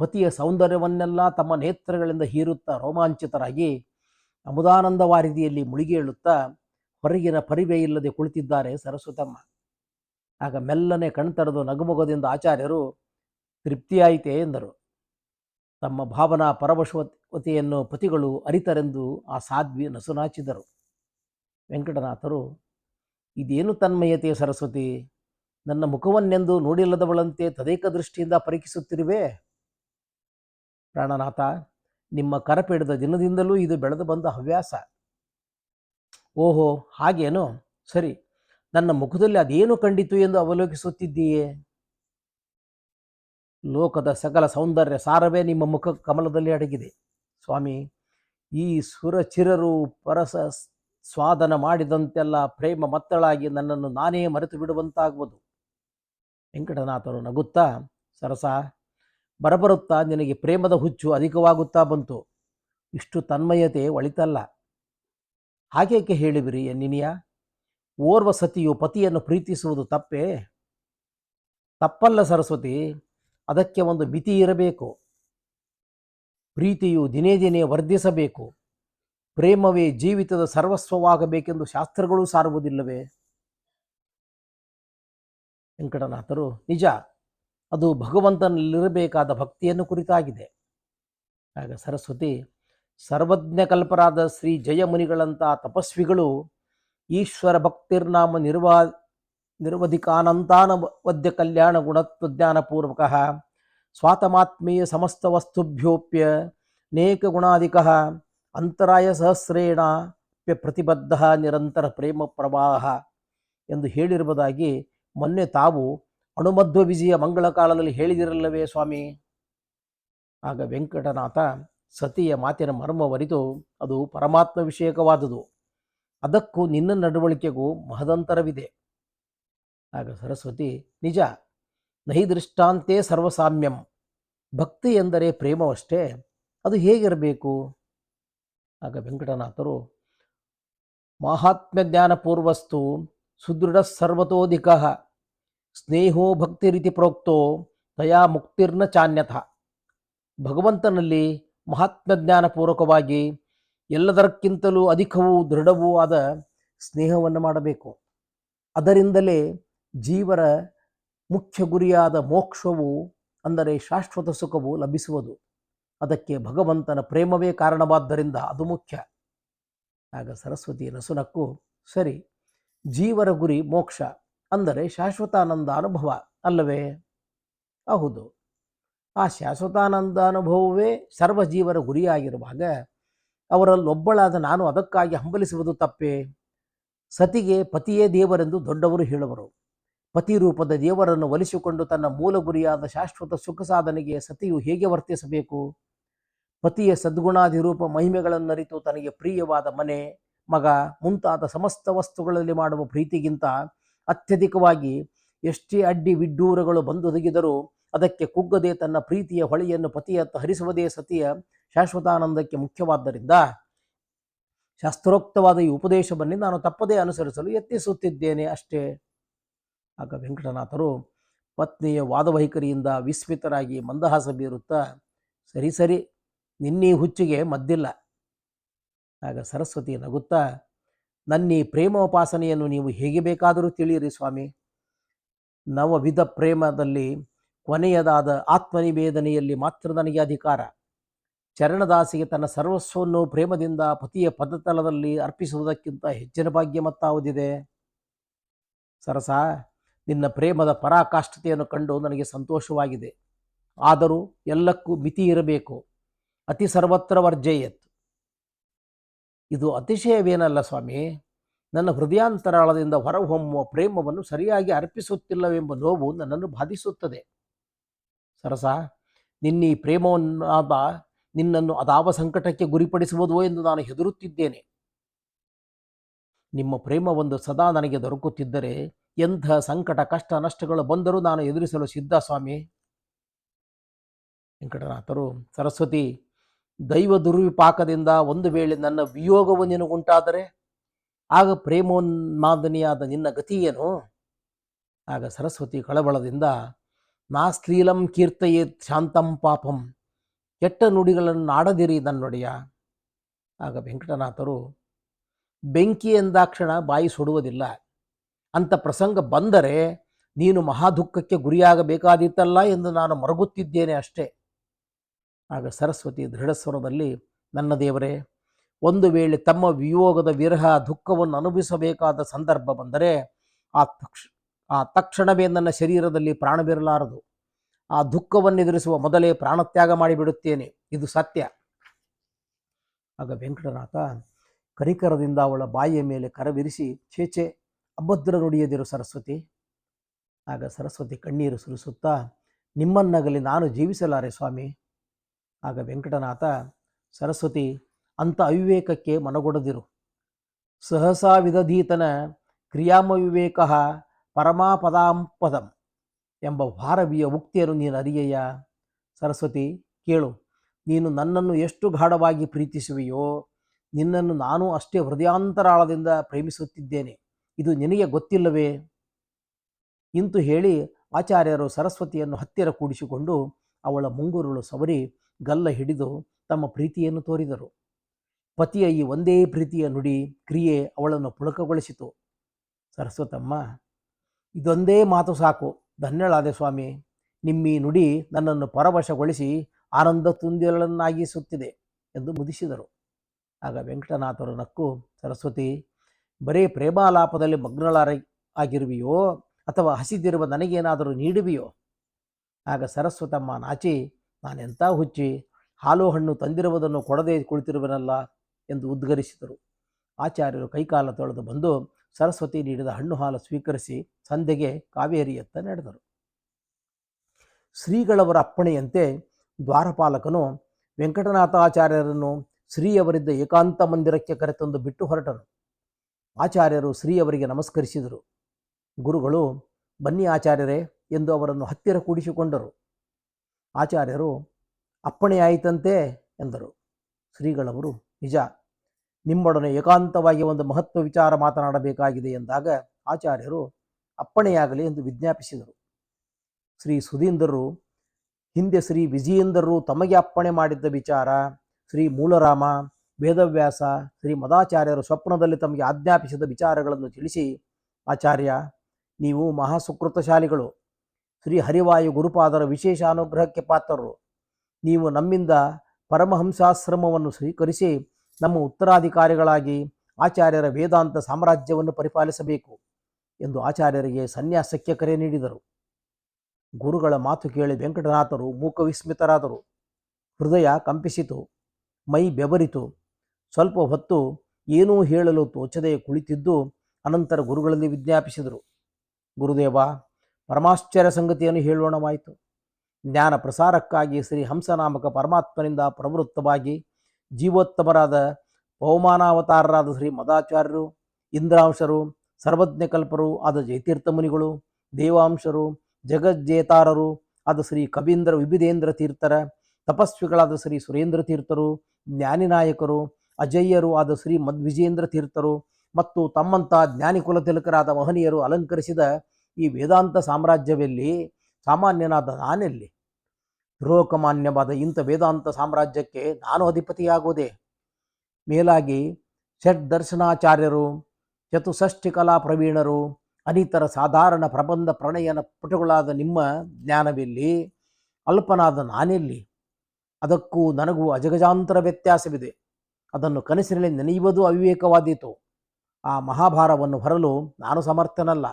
ಪತಿಯ ಸೌಂದರ್ಯವನ್ನೆಲ್ಲ ತಮ್ಮ ನೇತ್ರಗಳಿಂದ ಹೀರುತ್ತಾ ರೋಮಾಂಚಿತರಾಗಿ ಅಮುದಾನಂದ ವಾರಿದಿಯಲ್ಲಿ ಮುಳುಗಿ ಏಳುತ್ತಾ ಹೊರಗಿನ ಪರಿವೇ ಇಲ್ಲದೆ ಕುಳಿತಿದ್ದಾರೆ ಸರಸ್ವತಮ್ಮ. ಆಗ ಮೆಲ್ಲನೆ ಕಣ್ತರೆದು ನಗುಮೊಗದಿಂದ ಆಚಾರ್ಯರು, ತೃಪ್ತಿಯಾಯಿತೆ ಎಂದರು. ತಮ್ಮ ಭಾವನಾ ಪರವಶವತಿಯನ್ನು ಪತಿಗಳು ಅರಿತರೆಂದು ಆ ಸಾಧ್ವಿ ನಸುನಾಚಿದರು. ವೆಂಕಟನಾಥರು, ಇದೇನು ತನ್ಮಯತೆ ಸರಸ್ವತಿ? ನನ್ನ ಮುಖವನ್ನೆಂದು ನೋಡಿಲ್ಲದವಳಂತೆ ತದೇಕ ದೃಷ್ಟಿಯಿಂದ ಪರೀಕ್ಷಿಸುತ್ತಿರುವೆ? ಪ್ರಾಣನಾಥ, ನಿಮ್ಮ ಕರಪೆಡಿದ ದಿನದಿಂದಲೂ ಇದು ಬೆಳೆದು ಬಂದ ಹವ್ಯಾಸ. ಓಹೋ, ಹಾಗೇನೋ? ಸರಿ, ನನ್ನ ಮುಖದಲ್ಲಿ ಅದೇನು ಕಂಡಿತು ಎಂದು ಅವಲೋಕಿಸುತ್ತಿದ್ದೀಯೇ? ಲೋಕದ ಸಕಲ ಸೌಂದರ್ಯ ಸಾರವೇ ನಿಮ್ಮ ಮುಖ ಕಮಲದಲ್ಲಿ ಅಡಗಿದೆ. ಸ್ವಾಮಿ, ಈ ಸುರಚಿರರು ಪರಸ ಸ್ವಾದನ ಮಾಡಿದಂತೆಲ್ಲ ಪ್ರೇಮ ಮತ್ತಳಾಗಿ ನನ್ನನ್ನು ನಾನೇ ಮರೆತು ಬಿಡುವಂತಾಗುವುದು. ವೆಂಕಟನಾಥರು ನಗುತ್ತಾ, ಸರಸ, ಬರಬರುತ್ತಾ ನಿನಗೆ ಪ್ರೇಮದ ಹುಚ್ಚು ಅಧಿಕವಾಗುತ್ತಾ ಬಂತು. ಇಷ್ಟು ತನ್ಮಯತೆ ಒಳಿತಲ್ಲ. ಹಾಗೇಕೆ ಹೇಳಿಬಿರಿ ಎನ್ನಿನಿಯ? ಓರ್ವ ಸತಿಯು ಪತಿಯನ್ನು ಪ್ರೀತಿಸುವುದು ತಪ್ಪೇ? ತಪ್ಪಲ್ಲ ಸರಸ್ವತಿ, ಅದಕ್ಕೆ ಒಂದು ಮಿತಿ ಇರಬೇಕು. ಪ್ರೀತಿಯು ದಿನೇ ದಿನೇ ವರ್ಧಿಸಬೇಕು. ಪ್ರೇಮವೇ ಜೀವಿತದ ಸರ್ವಸ್ವವಾಗಬೇಕೆಂದು ಶಾಸ್ತ್ರಗಳು ಸಾರುವುದಿಲ್ಲವೇ? ವೆಂಕಟನಾಥರು, ನಿಜ, ಅದು ಭಗವಂತನಲ್ಲಿರಬೇಕಾದ ಭಕ್ತಿಯನ್ನು ಕುರಿತಾಗಿದೆ. ಆಗ ಸರಸ್ವತಿ ಸರ್ವಜ್ಞ ಕಲ್ಪರಾದ ಶ್ರೀ ಜಯಮುನಿಗಳಂಥ ತಪಸ್ವಿಗಳು ಈಶ್ವರ ಭಕ್ತಿರ್ನಾಮ ನಿರ್ವಾ ನಿರ್ವಧಿಕಾನಂತಾನ ವದ್ಯ ಕಲ್ಯಾಣ ಗುಣತ್ವಜ್ಞಾನಪೂರ್ವಕ ಸ್ವಾತಮಾತ್ಮೀಯ ಸಮಸ್ತ ವಸ್ತುಭ್ಯೋಪ್ಯ ನೇಕ ಗುಣಾಧಿಕ ಅಂತರಾಯ ಸಹಸ್ರೇಣ ಪ್ರತಿಬದ್ಧ ನಿರಂತರ ಪ್ರೇಮ ಪ್ರವಾಹ ಎಂದು ಹೇಳಿರುವುದಾಗಿ ಮೊನ್ನೆ ತಾವು ಅಣುಮಧ್ವ ವಿಜಯ ಮಂಗಳ ಕಾಲದಲ್ಲಿ ಹೇಳಿದಿರಲ್ಲವೇ ಸ್ವಾಮಿ. ಆಗ ವೆಂಕಟನಾಥ ಸತಿಯ ಮಾತಿನ ಮರ್ಮವರಿತು ಅದು ಪರಮಾತ್ಮ ವಿಷಯಕವಾದುದು. ಅದಕ್ಕೂ ನಿನ್ನ ನಡವಳಿಕೆಗೂ ಮಹದಂತರವಿದೆ. ಆಗ ಸರಸ್ವತಿ, ನಿಜ, ನಹಿ ದೃಷ್ಟಾಂತೆ ಸರ್ವಸಾಮ್ಯಂ. ಭಕ್ತಿ ಎಂದರೆ ಪ್ರೇಮವಷ್ಟೇ, ಅದು ಹೇಗಿರಬೇಕು? ಆಗ ವೆಂಕಟನಾಥರು, ಮಾಹಾತ್ಮ್ಯ ಜ್ಞಾನಪೂರ್ವಸ್ತು ಸುದೃಢ ಸರ್ವತೋಧಿಕ, ಸ್ನೇಹೋ ಭಕ್ತಿರಿತಿ ಪ್ರೋಕ್ತೋ, ತಯಾ ಮುಕ್ತಿರ್ನ ಚಾನ್ಯಥ. ಭಗವಂತನಲ್ಲಿ ಮಹಾತ್ಮ ಜ್ಞಾನಪೂರ್ವಕವಾಗಿ ಎಲ್ಲದರಕ್ಕಿಂತಲೂ ಅಧಿಕವೂ ದೃಢವೂ ಆದ ಸ್ನೇಹವನ್ನು ಮಾಡಬೇಕು. ಅದರಿಂದಲೇ ಜೀವರ ಮುಖ್ಯ ಗುರಿಯಾದ ಮೋಕ್ಷವು, ಅಂದರೆ ಶಾಶ್ವತ ಸುಖವು ಲಭಿಸುವುದು. ಅದಕ್ಕೆ ಭಗವಂತನ ಪ್ರೇಮವೇ ಕಾರಣವಾದ್ದರಿಂದ ಅದು ಮುಖ್ಯ. ಆಗ ಸರಸ್ವತಿ ನಸುನಕ್ಕು, ಸರಿ, ಜೀವರ ಗುರಿ ಮೋಕ್ಷ, ಅಂದರೆ ಶಾಶ್ವತಾನಂದ ಅನುಭವ ಅಲ್ಲವೇ? ಹೌದು. ಆ ಶಾಶ್ವತಾನಂದ ಅನುಭವವೇ ಸರ್ವ ಜೀವರ ಗುರಿಯಾಗಿರುವಾಗ ಅವರಲ್ಲೊಬ್ಬಳಾದ ನಾನು ಅದಕ್ಕಾಗಿ ಹಂಬಲಿಸುವುದು ತಪ್ಪೇ? ಸತಿಗೆ ಪತಿಯೇ ದೇವರೆಂದು ದೊಡ್ಡವರು ಹೇಳುವರು. ಪತಿ ರೂಪದ ದೇವರನ್ನು ಒಲಿಸಿಕೊಂಡು ತನ್ನ ಮೂಲ ಗುರಿಯಾದ ಶಾಶ್ವತ ಸುಖ ಸಾಧನೆಗೆ ಸತಿಯು ಹೇಗೆ ವರ್ತಿಸಬೇಕು? ಪತಿಯ ಸದ್ಗುಣಾಧಿರೂಪ ಮಹಿಮೆಗಳನ್ನರಿತು ತನಗೆ ಪ್ರಿಯವಾದ ಮನೆ, ಮಗ, ಮುಂತಾದ ಸಮಸ್ತ ವಸ್ತುಗಳಲ್ಲಿ ಮಾಡುವ ಪ್ರೀತಿಗಿಂತ ಅತ್ಯಧಿಕವಾಗಿ ಎಷ್ಟೇ ಅಡ್ಡಿ ವಿಡ್ಡೂರಗಳು ಬಂದೊದಗಿದರೂ ಅದಕ್ಕೆ ಕುಗ್ಗದೆ ತನ್ನ ಪ್ರೀತಿಯ ಹೊಳೆಯನ್ನು ಪತಿಯತ್ತ ಹರಿಸುವುದೇ ಸತಿಯ ಶಾಶ್ವತಾನಂದಕ್ಕೆ ಮುಖ್ಯವಾದ್ದರಿಂದ ಶಾಸ್ತ್ರೋಕ್ತವಾದ ಈ ಉಪದೇಶವನ್ನೇ ನಾನು ತಪ್ಪದೇ ಅನುಸರಿಸಲು ಯತ್ನಿಸುತ್ತಿದ್ದೇನೆ ಅಷ್ಟೇ. ಆಗ ವೆಂಕಟನಾಥರು ಪತ್ನಿಯ ವಾದವೈಖರಿಯಿಂದ ವಿಸ್ಮಿತರಾಗಿ ಮಂದಹಾಸ ಬೀರುತ್ತಾ, ಸರಿ ಸರಿ, ನಿನ್ನೀ ಹುಚ್ಚಿಗೆ ಮದ್ದಿಲ್ಲ. ಆಗ ಸರಸ್ವತಿ ನಗುತ್ತಾ ಪ್ರೇಮ ಉಪಾಸನೆಯನ್ನು ನೀವು ಹೇಗೆ ಬೇಕಾದರೂ ತಿಳಿಯಿರಿ ಸ್ವಾಮಿ. ನವವಿಧ ಪ್ರೇಮದಲ್ಲಿ ಕೊನೆಯದಾದ ಆತ್ಮನಿವೇದನೆಯಲ್ಲಿ ಮಾತ್ರ ನನಗೆ ಅಧಿಕಾರ. ಚರಣದಾಸಿಗೆ ತನ್ನ ಸರ್ವಸ್ವವನ್ನು ಪ್ರೇಮದಿಂದ ಪತಿಯ ಪದತಲದಲ್ಲಿ ಅರ್ಪಿಸುವುದಕ್ಕಿಂತ ಹೆಚ್ಚಿನ ಭಾಗ್ಯ ಮತ್ತಾವುದಿದೆ? ಸರಸ, ನಿನ್ನ ಪ್ರೇಮದ ಪರಾಕಾಷ್ಠತೆಯನ್ನು ಕಂಡು ನನಗೆ ಸಂತೋಷವಾಗಿದೆ. ಆದರೂ ಎಲ್ಲಕ್ಕೂ ಮಿತಿ ಇರಬೇಕು. ಅತಿ ಸರ್ವತ್ರ ವರ್ಜಯತ್. ಇದು ಅತಿಶಯವೇನಲ್ಲ ಸ್ವಾಮಿ? ನನ್ನ ಹೃದಯಾಂತರಾಳದಿಂದ ಹೊರಹೊಮ್ಮುವ ಪ್ರೇಮವನ್ನು ಸರಿಯಾಗಿ ಅರ್ಪಿಸುತ್ತಿಲ್ಲವೆಂಬ ನೋವು ನನ್ನನ್ನು ಬಾಧಿಸುತ್ತದೆ. ಸರಸ ಈ ಪ್ರೇಮವನ್ನಾದ ನಿನ್ನನ್ನು ಅದಾವ ಸಂಕಟಕ್ಕೆ ಗುರಿಪಡಿಸುವುದೋ ಎಂದು ನಾನು ಹೆದರುತ್ತಿದ್ದೇನೆ. ನಿಮ್ಮ ಪ್ರೇಮವೊಂದು ಸದಾ ನನಗೆ ದೊರಕುತ್ತಿದ್ದರೆ ಎಂಥ ಸಂಕಟ, ಕಷ್ಟ, ನಷ್ಟಗಳು ಬಂದರೂ ನಾನು ಎದುರಿಸಲು ಸಿದ್ಧ, ಸ್ವಾಮಿ. ವೆಂಕಟನಾಥರು, ಸರಸ್ವತಿ, ದೈವ ದುರ್ವಿಪಾಕದಿಂದ ಒಂದು ವೇಳೆ ನನ್ನ ವಿಯೋಗವು ನಿನಗುಂಟಾದರೆ ಆಗ ಪ್ರೇಮೋನ್ಮಾದನಿಯಾದ ನಿನ್ನ ಗತಿ ಏನು? ಆಗ ಸರಸ್ವತಿ ಕಳವಳದಿಂದ ನಾಸ್ಲೀಲಂ ಕೀರ್ತಯೇತ್ ಶಾಂತಂ ಪಾಪಂ. ಕೆಟ್ಟ ನುಡಿಗಳನ್ನು ಆಡದಿರಿ ನನ್ನೊಡೆಯ. ಆಗ ವೆಂಕಟನಾಥರು ಬೆಂಕಿ ಎಂದಾಕ್ಷಣ ಬಾಯಿ ಸುಡುವುದಿಲ್ಲ. ಅಂಥ ಪ್ರಸಂಗ ಬಂದರೆ ನೀನು ಮಹಾದುಃಖಕ್ಕೆ ಗುರಿಯಾಗಬೇಕಾದೀತಲ್ಲ ಎಂದು ನಾನು ಮರಗುತ್ತಿದ್ದೇನೆ ಅಷ್ಟೇ. ಆಗ ಸರಸ್ವತಿ ದೃಢಸ್ವರದಲ್ಲಿ, ನನ್ನ ದೇವರೇ, ಒಂದು ವೇಳೆ ತಮ್ಮ ವಿಯೋಗದ ವಿರಹ ದುಃಖವನ್ನು ಅನುಭವಿಸಬೇಕಾದ ಸಂದರ್ಭ ಬಂದರೆ, ಆ ಆ ತಕ್ಷಣವೇ ನನ್ನ ಶರೀರದಲ್ಲಿ ಪ್ರಾಣ ಆ ದುಃಖವನ್ನು ಎದುರಿಸುವ ಮೊದಲೇ ಪ್ರಾಣತ್ಯಾಗ ಮಾಡಿಬಿಡುತ್ತೇನೆ. ಇದು ಸತ್ಯ. ಆಗ ವೆಂಕಟನಾಥ ಕರಿಕರದಿಂದ ಅವಳ ಬಾಯಿಯ ಮೇಲೆ ಕರವಿರಿಸಿ ಚೇಚೆ ಅಭದ್ರ ನುಡಿಯದಿರು ಸರಸ್ವತಿ. ಆಗ ಸರಸ್ವತಿ ಕಣ್ಣೀರು ಸುರಿಸುತ್ತಾ, ನಿಮ್ಮನ್ನಗಲಿ ನಾನು ಜೀವಿಸಲಾರೆ ಸ್ವಾಮಿ. ಆಗ ವೆಂಕಟನಾಥ, ಸರಸ್ವತಿ, ಅಂಥ ಅವಿವೇಕಕ್ಕೆ ಮನಗೊಡದಿರು. ಸಹಸಾ ವಿದಧೀತನ ಕ್ರಿಯಾಮ ವಿವೇಕ ಪರಮಾಪದಾಂಪದಂ ಎಂಬ ಭಾರವಿಯ ಉಕ್ತಿಯನ್ನು ನೀನು ಅರಿಯಯ್ಯ? ಸರಸ್ವತಿ, ಕೇಳು. ನೀನು ನನ್ನನ್ನು ಎಷ್ಟು ಗಾಢವಾಗಿ ಪ್ರೀತಿಸುವೆಯೋ, ನಿನ್ನನ್ನು ನಾನು ಅಷ್ಟೇ ಹೃದಯಾಂತರಾಳದಿಂದ ಪ್ರೇಮಿಸುತ್ತಿದ್ದೇನೆ. ಇದು ನಿನಗೆ ಗೊತ್ತಿಲ್ಲವೇ? ಇಂತು ಹೇಳಿ ಆಚಾರ್ಯರು ಸರಸ್ವತಿಯನ್ನು ಹತ್ತಿರ ಕೂಡಿಸಿಕೊಂಡು ಅವಳ ಮುಂಗುರುಳು ಸವರಿ ಗಲ್ಲ ಹಿಡಿದು ತಮ್ಮ ಪ್ರೀತಿಯನ್ನು ತೋರಿದರು. ಪತಿಯ ಈ ಒಂದೇ ಪ್ರೀತಿಯ ನುಡಿ ಕ್ರಿಯೆ ಅವಳನ್ನು ಪುಳಕಗೊಳಿಸಿತು. ಸರಸ್ವತಮ್ಮ ಇದೊಂದೇ ಮಾತು ಸಾಕು. ಧನ್ಯಳಾದೆ ಸ್ವಾಮಿ. ನಿಮ್ಮಿ ನುಡಿ ನನ್ನನ್ನು ಪರವಶಗೊಳಿಸಿ ಆನಂದ ತುಂದಿಲನ್ನಾಗಿಸುತ್ತಿದೆ ಎಂದು ಮುದಿಸಿದರು. ಆಗ ವೆಂಕಟನಾಥರು ನಕ್ಕು, ಸರಸ್ವತಿ, ಬರೇ ಪ್ರೇಮಾಲಾಪದಲ್ಲಿ ಮಗ್ನಳಾರ ಆಗಿರುವೆಯೋ ಅಥವಾ ಹಸಿದಿರುವ ನನಗೇನಾದರೂ ನೀಡುವೆಯೋ? ಆಗ ಸರಸ್ವತಮ್ಮ ನಾಚಿ ನಾನೆಂಥ ಹುಚ್ಚಿ, ಹಾಲು ಹಣ್ಣು ತಂದಿರುವುದನ್ನು ಕೊಡದೆ ಕುಳಿತಿರುವನಲ್ಲ ಎಂದು ಉದ್ಗರಿಸಿದರು. ಆಚಾರ್ಯರು ಕೈಕಾಲ ತೊಳೆದು ಬಂದು ಸರಸ್ವತಿ ನೀಡಿದ ಹಣ್ಣು ಹಾಲು ಸ್ವೀಕರಿಸಿ ಸಂಧೆಗೆ ಕಾವೇರಿಯತ್ತ ನಡೆದರು. ಶ್ರೀಗಳವರ ಅಪ್ಪಣೆಯಂತೆ ದ್ವಾರಪಾಲಕನು ವೆಂಕಟನಾಥಾಚಾರ್ಯರನ್ನು ಶ್ರೀಯವರಿದ್ದ ಏಕಾಂತ ಮಂದಿರಕ್ಕೆ ಕರೆತಂದು ಬಿಟ್ಟು ಹೊರಟನು. ಆಚಾರ್ಯರು ಶ್ರೀಯವರಿಗೆ ನಮಸ್ಕರಿಸಿದರು. ಗುರುಗಳು, ಬನ್ನಿ ಆಚಾರ್ಯರೇ ಎಂದು ಅವರನ್ನು ಹತ್ತಿರ ಕೂಡಿಸಿಕೊಂಡರು. ಆಚಾರ್ಯರು, ಅಪ್ಪಣೆಯಾಯಿತಂತೆ ಎಂದರು. ಶ್ರೀಗಳವರು, ನಿಜ ನಿಮ್ಮೊಡನೆ ಏಕಾಂತವಾಗಿ ಒಂದು ಮಹತ್ವ ವಿಚಾರ ಮಾತನಾಡಬೇಕಾಗಿದೆ ಎಂದಾಗ ಆಚಾರ್ಯರು ಅಪ್ಪಣೆಯಾಗಲಿ ಎಂದು ವಿಜ್ಞಾಪಿಸಿದರು. ಶ್ರೀ ಸುಧೀಂದ್ರರು, ಹಿಂದೆ ಶ್ರೀ ವಿಜಯೇಂದ್ರರು ತಮಗೆ ಅಪ್ಪಣೆ ಮಾಡಿದ್ದ ವಿಚಾರ, ಶ್ರೀ ಮೂಲರಾಮ, ವೇದವ್ಯಾಸ, ಶ್ರೀ ಮದಾಚಾರ್ಯರು ಸ್ವಪ್ನದಲ್ಲಿ ತಮಗೆ ಆಜ್ಞಾಪಿಸಿದ ವಿಚಾರಗಳನ್ನು ತಿಳಿಸಿ, ಆಚಾರ್ಯ, ನೀವು ಮಹಾಸುಕೃತಶಾಲಿಗಳು. ಶ್ರೀ ಹರಿವಾಯು ಗುರುಪಾದರ ವಿಶೇಷ ಅನುಗ್ರಹಕ್ಕೆ ಪಾತ್ರರು. ನೀವು ನಮ್ಮಿಂದ ಪರಮಹಂಸಾಶ್ರಮವನ್ನು ಸ್ವೀಕರಿಸಿ ನಮ್ಮ ಉತ್ತರಾಧಿಕಾರಿಗಳಾಗಿ ಆಚಾರ್ಯರ ವೇದಾಂತ ಸಾಮ್ರಾಜ್ಯವನ್ನು ಪರಿಪಾಲಿಸಬೇಕು ಎಂದು ಆಚಾರ್ಯರಿಗೆ ಸನ್ಯಾಸಕ್ಕೆ ಕರೆ ನೀಡಿದರು. ಗುರುಗಳ ಮಾತು ಕೇಳಿ ವೆಂಕಟನಾಥರು ಮೂಕವಿಸ್ಮಿತರಾದರು. ಹೃದಯ ಕಂಪಿಸಿತು, ಮೈ ಬೆವರಿತು. ಸ್ವಲ್ಪ ಹೊತ್ತು ಏನೂ ಹೇಳಲು ತೋಚದೆ ಕುಳಿತಿದ್ದು ಅನಂತರ ಗುರುಗಳಲ್ಲಿ ವಿಜ್ಞಾಪಿಸಿದರು. ಗುರುದೇವ, ಪರಮಾಶ್ಚರ್ಯ ಸಂಗತಿಯನ್ನು ಹೇಳೋಣವಾಯಿತು. ಜ್ಞಾನ ಪ್ರಸಾರಕ್ಕಾಗಿ ಶ್ರೀ ಹಂಸನಾಮಕ ಪರಮಾತ್ಮನಿಂದ ಪ್ರವೃತ್ತವಾಗಿ ಜೀವೋತ್ತಮರಾದ ಪವಮಾನಾವತಾರರಾದ ಶ್ರೀ ಮದಾಚಾರ್ಯರು, ಇಂದ್ರಾಂಶರು, ಸರ್ವಜ್ಞಕಲ್ಪರು ಆದ ಜಯತೀರ್ಥ ಮುನಿಗಳು ದೇವಾಂಶರು, ಜಗಜ್ಜೇತಾರರು ಆದ ಶ್ರೀ ಕಬೀಂದ್ರ ವಿಭಿದೇಂದ್ರ ತೀರ್ಥರ, ತಪಸ್ವಿಗಳಾದ ಶ್ರೀ ಸುರೇಂದ್ರ ತೀರ್ಥರು ಜ್ಞಾನಿನಾಯಕರು ಅಜಯ್ಯರು ಆದ ಶ್ರೀ ಮದ್ವಿಜೇಂದ್ರ ತೀರ್ಥರು ಮತ್ತು ತಮ್ಮಂಥ ಜ್ಞಾನಿಕುಲ ತಿಲಕರಾದ ಮಹನೀಯರು ಅಲಂಕರಿಸಿದ ಈ ವೇದಾಂತ ಸಾಮ್ರಾಜ್ಯವೆಲ್ಲಿ ಸಾಮಾನ್ಯನಾದ ನಾನೆಲ್ಲಿ? ಲೋಕಮಾನ್ಯವಾದ ಇಂಥ ವೇದಾಂತ ಸಾಮ್ರಾಜ್ಯಕ್ಕೆ ನಾನು ಅಧಿಪತಿಯಾಗುವುದೇ ಮೇಲಾಗಿ ಷಡ್ ದರ್ಶನಾಚಾರ್ಯರು ಚತುಷಷ್ಠಿ ಕಲಾ ಪ್ರವೀಣರು, ಅನಿತರ ಸಾಧಾರಣ ಪ್ರಬಂಧ ಪ್ರಣಯನ ಪುಟಗಳಾದ ನಿಮ್ಮ ಜ್ಞಾನವಿಲ್ಲಿ, ಅಲ್ಪನಾದ ನಾನೆಲ್ಲಿ, ಅದಕ್ಕೂ ನನಗೂ ಅಜಗಜಾಂತರ ವ್ಯತ್ಯಾಸವಿದೆ. ಅದನ್ನು ಕನಸಿನಲ್ಲಿ ನೆನೆಯುವುದು ಅವಿವೇಕವಾದೀತು. ಆ ಮಹಾಭಾರವನ್ನು ಹೊರಲು ನಾನು ಸಮರ್ಥನಲ್ಲ.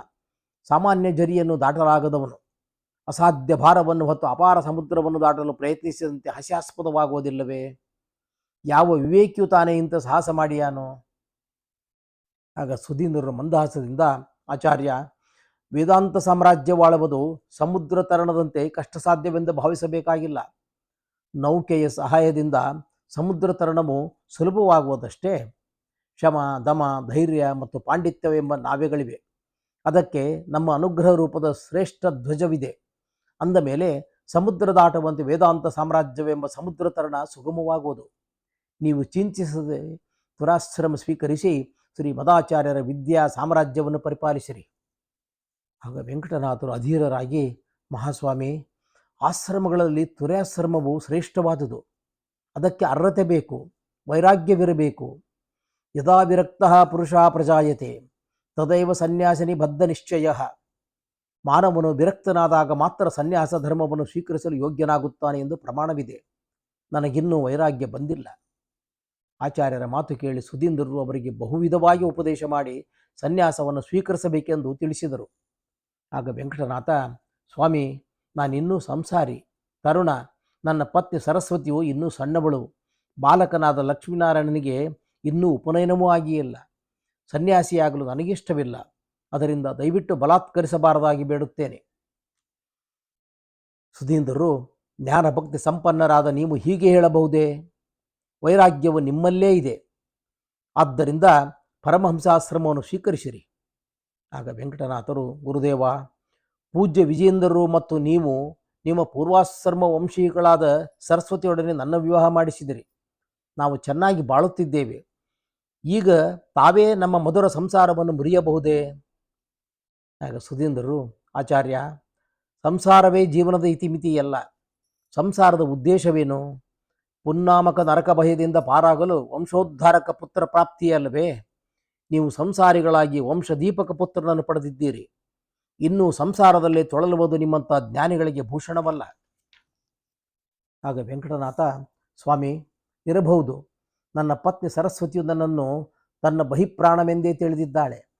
ಸಾಮಾನ್ಯ ಜರಿಯನ್ನು ದಾಟಲಾಗದವನು. ಅಸಾಧ್ಯ ಭಾರವನ್ನು ಹೊತ್ತು ಅಪಾರ ಸಮುದ್ರವನ್ನು ದಾಟಲು ಪ್ರಯತ್ನಿಸಿದಂತೆ ಹಾಸ್ಯಾಸ್ಪದವಾಗುವುದಿಲ್ಲವೇ? ಯಾವ ವಿವೇಕಿಯು ತಾನೇ ಇಂಥ ಸಾಹಸ ಮಾಡಿಯಾನೋ? ಆಗ ಸುಧೀಂದ್ರರ ಮಂದಹಾಸದಿಂದ ಆಚಾರ್ಯ, ವೇದಾಂತ ಸಾಮ್ರಾಜ್ಯವಾಳುವುದು ಸಮುದ್ರ ತರಣದಂತೆ ಕಷ್ಟ ಸಾಧ್ಯವೆಂದು ಭಾವಿಸಬೇಕಾಗಿಲ್ಲ. ನೌಕೆಯ ಸಹಾಯದಿಂದ ಸಮುದ್ರ ತರಣವು ಸುಲಭವಾಗುವುದಷ್ಟೇ ಕ್ಷಮ, ದಮ, ಧೈರ್ಯ ಮತ್ತು ಪಾಂಡಿತ್ಯವೆಂಬ ನಾವೆಗಳಿವೆ. ಅದಕ್ಕೆ ನಮ್ಮ ಅನುಗ್ರಹ ರೂಪದ ಶ್ರೇಷ್ಠ ಧ್ವಜವಿದೆ. ಅಂದ ಮೇಲೆ ಸಮುದ್ರ ದಾಟುವಂತೆ ವೇದಾಂತ ಸಾಮ್ರಾಜ್ಯವೆಂಬ ಸಮುದ್ರ ತರಣ ಸುಗಮವಾಗುವುದು ನೀವು ಚಿಂತಿಸದೆ ತುರಾಶ್ರಮ ಸ್ವೀಕರಿಸಿ ಶ್ರೀ ಮದಾಚಾರ್ಯರ ವಿದ್ಯಾ ಸಾಮ್ರಾಜ್ಯವನ್ನು ಪರಿಪಾಲಿಸಿರಿ. ಆಗ ವೆಂಕಟನಾಥರು ಅಧೀರರಾಗಿ, ಮಹಾಸ್ವಾಮಿ, ಆಶ್ರಮಗಳಲ್ಲಿ ತುರಾಶ್ರಮವು ಶ್ರೇಷ್ಠವಾದುದು. ಅದಕ್ಕೆ ಅರ್ಹತೆ ಬೇಕು, ವೈರಾಗ್ಯವಿರಬೇಕು. ಯದಾ ವಿರಕ್ತಃ ಪುರುಷ ಪ್ರಜಾಯತೆ, ತದೈವ ಸನ್ಯಾಸಿನಿ ಬದ್ಧ ನಿಶ್ಚಯ. ಮಾನವನು ವಿರಕ್ತನಾದಾಗ ಮಾತ್ರ ಸನ್ಯಾಸ ಧರ್ಮವನ್ನು ಸ್ವೀಕರಿಸಲು ಯೋಗ್ಯನಾಗುತ್ತಾನೆ ಎಂದು ಪ್ರಮಾಣವಿದೆ. ನನಗಿನ್ನೂ ವೈರಾಗ್ಯ ಬಂದಿಲ್ಲ. ಆಚಾರ್ಯರ ಮಾತು ಕೇಳಿ ಸುಧೀಂದ್ರರು ಅವರಿಗೆ ಬಹುವಿಧವಾಗಿ ಉಪದೇಶ ಮಾಡಿ ಸನ್ಯಾಸವನ್ನು ಸ್ವೀಕರಿಸಬೇಕೆಂದು ತಿಳಿಸಿದರು. ಆಗ ವೆಂಕಟನಾಥ, ಸ್ವಾಮಿ, ನಾನಿನ್ನೂ ಸಂಸಾರಿ. ತರುಣ, ನನ್ನ ಪತ್ನಿ ಸರಸ್ವತಿಯು ಇನ್ನೂ ಸಣ್ಣವಳು. ಬಾಲಕನಾದ ಲಕ್ಷ್ಮೀನಾರಾಯಣನಿಗೆ ಇನ್ನೂ ಉಪನಯನವೂ ಆಗಿಯೇ ಇಲ್ಲ. ಸನ್ಯಾಸಿಯಾಗಲು ನನಗಿಷ್ಟವಿಲ್ಲ. ಅದರಿಂದ ದಯವಿಟ್ಟು ಬಲಾತ್ಕರಿಸಬಾರದಾಗಿ ಬೇಡುತ್ತೇನೆ. ಸುಧೀಂದ್ರರು ಜ್ಞಾನ ಭಕ್ತಿ ಸಂಪನ್ನರಾದ ನೀವು ಹೀಗೆ ಹೇಳಬಹುದೇ? ವೈರಾಗ್ಯವು ನಿಮ್ಮಲ್ಲೇ ಇದೆ. ಆದ್ದರಿಂದ ಪರಮಹಂಸಾಶ್ರಮವನ್ನು ಸ್ವೀಕರಿಸಿರಿ. ಆಗ ವೆಂಕಟನಾಥರು, ಗುರುದೇವ, ಪೂಜ್ಯ ವಿಜೇಂದ್ರರು ಮತ್ತು ನೀವು ನಿಮ್ಮ ಪೂರ್ವಾಶ್ರಮ ವಂಶೀಗಳಾದ ಸರಸ್ವತಿಯೊಡನೆ ನನ್ನ ವಿವಾಹ ಮಾಡಿಸಿದಿರಿ. ನಾವು ಚೆನ್ನಾಗಿ ಬಾಳುತ್ತಿದ್ದೇವೆ. ಈಗ ತಾವೇ ನಮ್ಮ ಮಧುರ ಸಂಸಾರವನ್ನು ಮುರಿಯಬಹುದೇ? ಆಗ ಸುಧೀಂದ್ರರು, ಆಚಾರ್ಯ, ಸಂಸಾರವೇ ಜೀವನದ ಇತಿಮಿತಿಯಲ್ಲ ಸಂಸಾರದ ಉದ್ದೇಶವೇನು? ಪುನ್ನಾಮಕ ನರಕ ಭಯದಿಂದ ಪಾರಾಗಲು ವಂಶೋದ್ಧಾರಕ ಪುತ್ರ ಪ್ರಾಪ್ತಿಯಲ್ಲವೇ ನೀವು ಸಂಸಾರಿಗಳಾಗಿ ವಂಶದೀಪಕ ಪುತ್ರನನ್ನು ಪಡೆದಿದ್ದೀರಿ. ಇನ್ನು ಸಂಸಾರದಲ್ಲಿ ತೊಳಲುವುದು ನಿಮ್ಮಂಥ ಜ್ಞಾನಿಗಳಿಗೆ ಭೂಷಣವಲ್ಲ. ಆಗ ವೆಂಕಟನಾಥ, ಸ್ವಾಮಿ, ಇರಬಹುದು. ನನ್ನ ಪತ್ನಿ ಸರಸ್ವತಿಯು ನನ್ನನ್ನು ತನ್ನ ಬಹಿಪ್ರಾಣವೆಂದೇ ತಿಳಿದಿದ್ದಾಳೆ.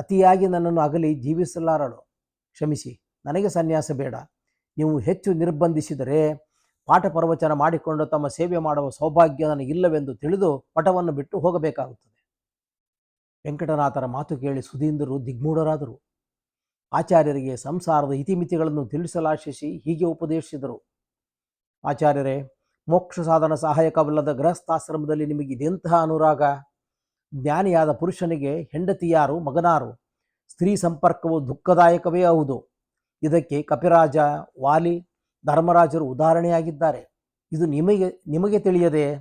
ಅತಿಯಾಗಿ ನನ್ನನ್ನು ಅಗಲಿ ಜೀವಿಸಲಾರಳು. ಕ್ಷಮಿಸಿ, ನನಗೆ ಸನ್ಯಾಸ ಬೇಡ. ನೀವು ಹೆಚ್ಚು ನಿರ್ಬಂಧಿಸಿದರೆ ಪಾಠ ಪ್ರವಚನ ಮಾಡಿಕೊಂಡು ತಮ್ಮ ಸೇವೆ ಮಾಡುವ ಸೌಭಾಗ್ಯ ನನಗಿಲ್ಲವೆಂದು ತಿಳಿದು ಪಟವನ್ನು ಬಿಟ್ಟು ಹೋಗಬೇಕಾಗುತ್ತದೆ. ವೆಂಕಟನಾಥರ ಮಾತು ಕೇಳಿ ಸುಧೀಂದ್ರರು ದಿಗ್ಮೂಢರಾದರು. ಆಚಾರ್ಯರಿಗೆ ಸಂಸಾರದ ಇತಿಮಿತಿಗಳನ್ನು ತಿಳಿಸಲಾಶಿಸಿ ಹೀಗೆ ಉಪದೇಶಿಸಿದರು. ಆಚಾರ್ಯರೇ ಮೋಕ್ಷ ಸಾಧನ ಸಹಾಯಕವಲ್ಲದ ಗೃಹಸ್ಥಾಶ್ರಮದಲ್ಲಿ ನಿಮಗೆ ಇದೆಂತಹ ಅನುರಾಗ? ಜ್ಞಾನಿಯಾದ ಪುರುಷನಿಗೆ ಹೆಂಡತಿಯಾರು, ಮಗನಾರು, ಸ್ತ್ರೀ ಸಂಪರ್ಕವು ದುಃಖದಾಯಕವೇ ಹೌದು. ಇದಕ್ಕೆ ಕಪಿರಾಜ, ವಾಲಿ, ಧರ್ಮರಾಜರು ಉದಾಹರಣೆಯಾಗಿದ್ದಾರೆ. ಇದು ನಿಮಗೆ ನಿಮಗೆ ತಿಳಿಯದೆ?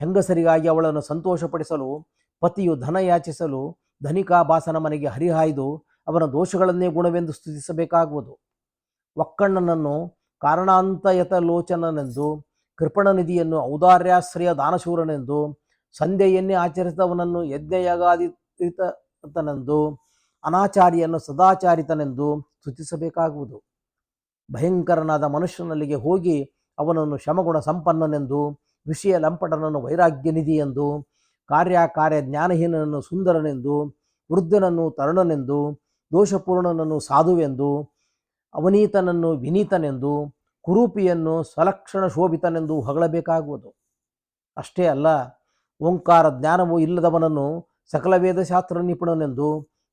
ಹೆಂಗಸರಿಗಾಗಿ ಅವಳನ್ನು ಸಂತೋಷಪಡಿಸಲು, ಪತಿಯು ಧನ ಯಾಚಿಸಲು ಧನಿಕಾ ಬಾಸನ ಮನೆಗೆ ಹರಿಹಾಯ್ದು, ಅವನ ದೋಷಗಳನ್ನೇ ಗುಣವೆಂದು ಸ್ತುತಿಸಬೇಕಾಗುವುದು. ಒಕ್ಕಣ್ಣನನ್ನು ಕಾರಣಾಂತಯತ ಲೋಚನನೆಂದು ಕೃಪಣನಿಧಿಯನ್ನು ಔದಾರ್ಯಾಶ್ರಯ ದಾನಶೂರನೆಂದು ಸಂಧ್ಯೆಯನ್ನೇ ಆಚರಿಸಿದವನನ್ನು ಯಜ್ಞಯಾಗಾದಿತನೆಂದು ಅನಾಚಾರಿಯನ್ನು ಸದಾಚಾರಿತನೆಂದು ಸ್ತುತಿಸಬೇಕಾಗುವುದು. ಭಯಂಕರನಾದ ಮನುಷ್ಯನಲ್ಲಿಗೆ ಹೋಗಿ ಅವನನ್ನು ಶಮಗುಣ ಸಂಪನ್ನನೆಂದು ವಿಷಯ ಲಂಪಟನನ್ನು ವೈರಾಗ್ಯ ನಿಧಿ ಎಂದು ಕಾರ್ಯಕಾರ್ಯ ಜ್ಞಾನಹೀನನನ್ನು ಸುಂದರನೆಂದು, ವೃದ್ಧನನ್ನು ತರುಣನೆಂದು, ದೋಷಪೂರ್ಣನನ್ನು ಸಾಧುವೆಂದು, ಅವನೀತನನ್ನು ವಿನೀತನೆಂದು, ಕುರೂಪಿಯನ್ನು ಸಲಕ್ಷಣ ಶೋಭಿತನೆಂದು ಹೊಗಳಬೇಕಾಗುವುದು. ಅಷ್ಟೇ ಅಲ್ಲ ಓಂಕಾರ ಜ್ಞಾನವು ಇಲ್ಲದವನನ್ನು ಸಕಲ ವೇದಶಾಸ್ತ್ರ ನಿಪುಣನೆಂದು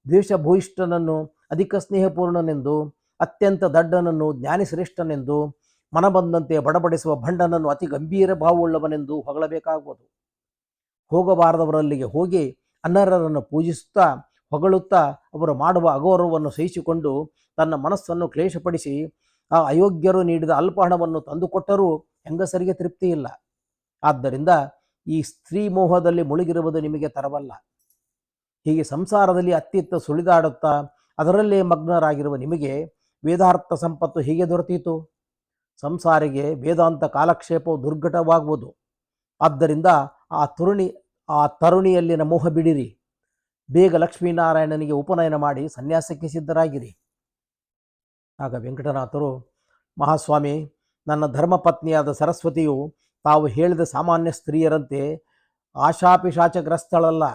ದ್ವೇಷಭೂಯಿಷ್ಠನನ್ನು ಅಧಿಕ ಸ್ನೇಹಪೂರ್ಣನೆಂದು, ಅತ್ಯಂತ ದಡ್ಡನನ್ನು ಜ್ಞಾನಿಶ್ರೇಷ್ಠನೆಂದು ಮನ ಬಂದಂತೆ ಬಡಬಡಿಸುವ ಭಂಡನನ್ನು ಅತಿ ಗಂಭೀರ ಭಾವವುಳ್ಳವನೆಂದು ಹೊಗಳಬೇಕಾಗುವುದು. ಹೋಗಬಾರದವರಲ್ಲಿಗೆ ಹೋಗಿ ಅನರ್ಹರನ್ನು ಪೂಜಿಸುತ್ತಾ, ಹೊಗಳುತ್ತಾ ಅವರು ಮಾಡುವ ಅಗೌರವವನ್ನು ಸಹಿಸಿಕೊಂಡು ತನ್ನ ಮನಸ್ಸನ್ನು ಕ್ಲೇಶಪಡಿಸಿ, ಆ ಅಯೋಗ್ಯರು ನೀಡಿದ ಅಲ್ಪ ಹಣವನ್ನು ತಂದುಕೊಟ್ಟರೂ ಹೆಂಗಸರಿಗೆ ತೃಪ್ತಿ ಇಲ್ಲ ಆದ್ದರಿಂದ ಈ ಸ್ತ್ರೀ ಮೋಹದಲ್ಲಿ ಮುಳುಗಿರುವುದು ನಿಮಗೆ ತರವಲ್ಲ. ಹೀಗೆ ಸಂಸಾರದಲ್ಲಿ ಅತ್ತಿತ್ತ ಸುಳಿದಾಡುತ್ತಾ ಅದರಲ್ಲೇ ಮಗ್ನರಾಗಿರುವ ನಿಮಗೆ ವೇದಾರ್ಥ ಸಂಪತ್ತು ಹೇಗೆ ದೊರೆತೀತು. ಸಂಸಾರಿಗೆ ವೇದಾಂತ ಕಾಲಕ್ಷೇಪವು ದುರ್ಘಟವಾಗುವುದು. ಆದ್ದರಿಂದ ಆ ತರುಣಿ, ಆ ತರುಣಿಯಲ್ಲಿನ ಮೋಹ ಬಿಡಿರಿ. ಬೇಗ ಲಕ್ಷ್ಮೀನಾರಾಯಣನಿಗೆ ಉಪನಯನ ಮಾಡಿ ಸನ್ಯಾಸಕ್ಕೆ ಸಿದ್ಧರಾಗಿರಿ. ಆಗ ವೆಂಕಟನಾಥರು, ಮಹಾಸ್ವಾಮಿ, ನನ್ನ ಧರ್ಮಪತ್ನಿಯಾದ ಸರಸ್ವತಿಯು ತಾವು ಹೇಳಿದ ಸಾಮಾನ್ಯ ಸ್ತ್ರೀಯರಂತೆ ಆಶಾಪಿಶಾಚಗ್ರಸ್ತಳಲ್ಲ.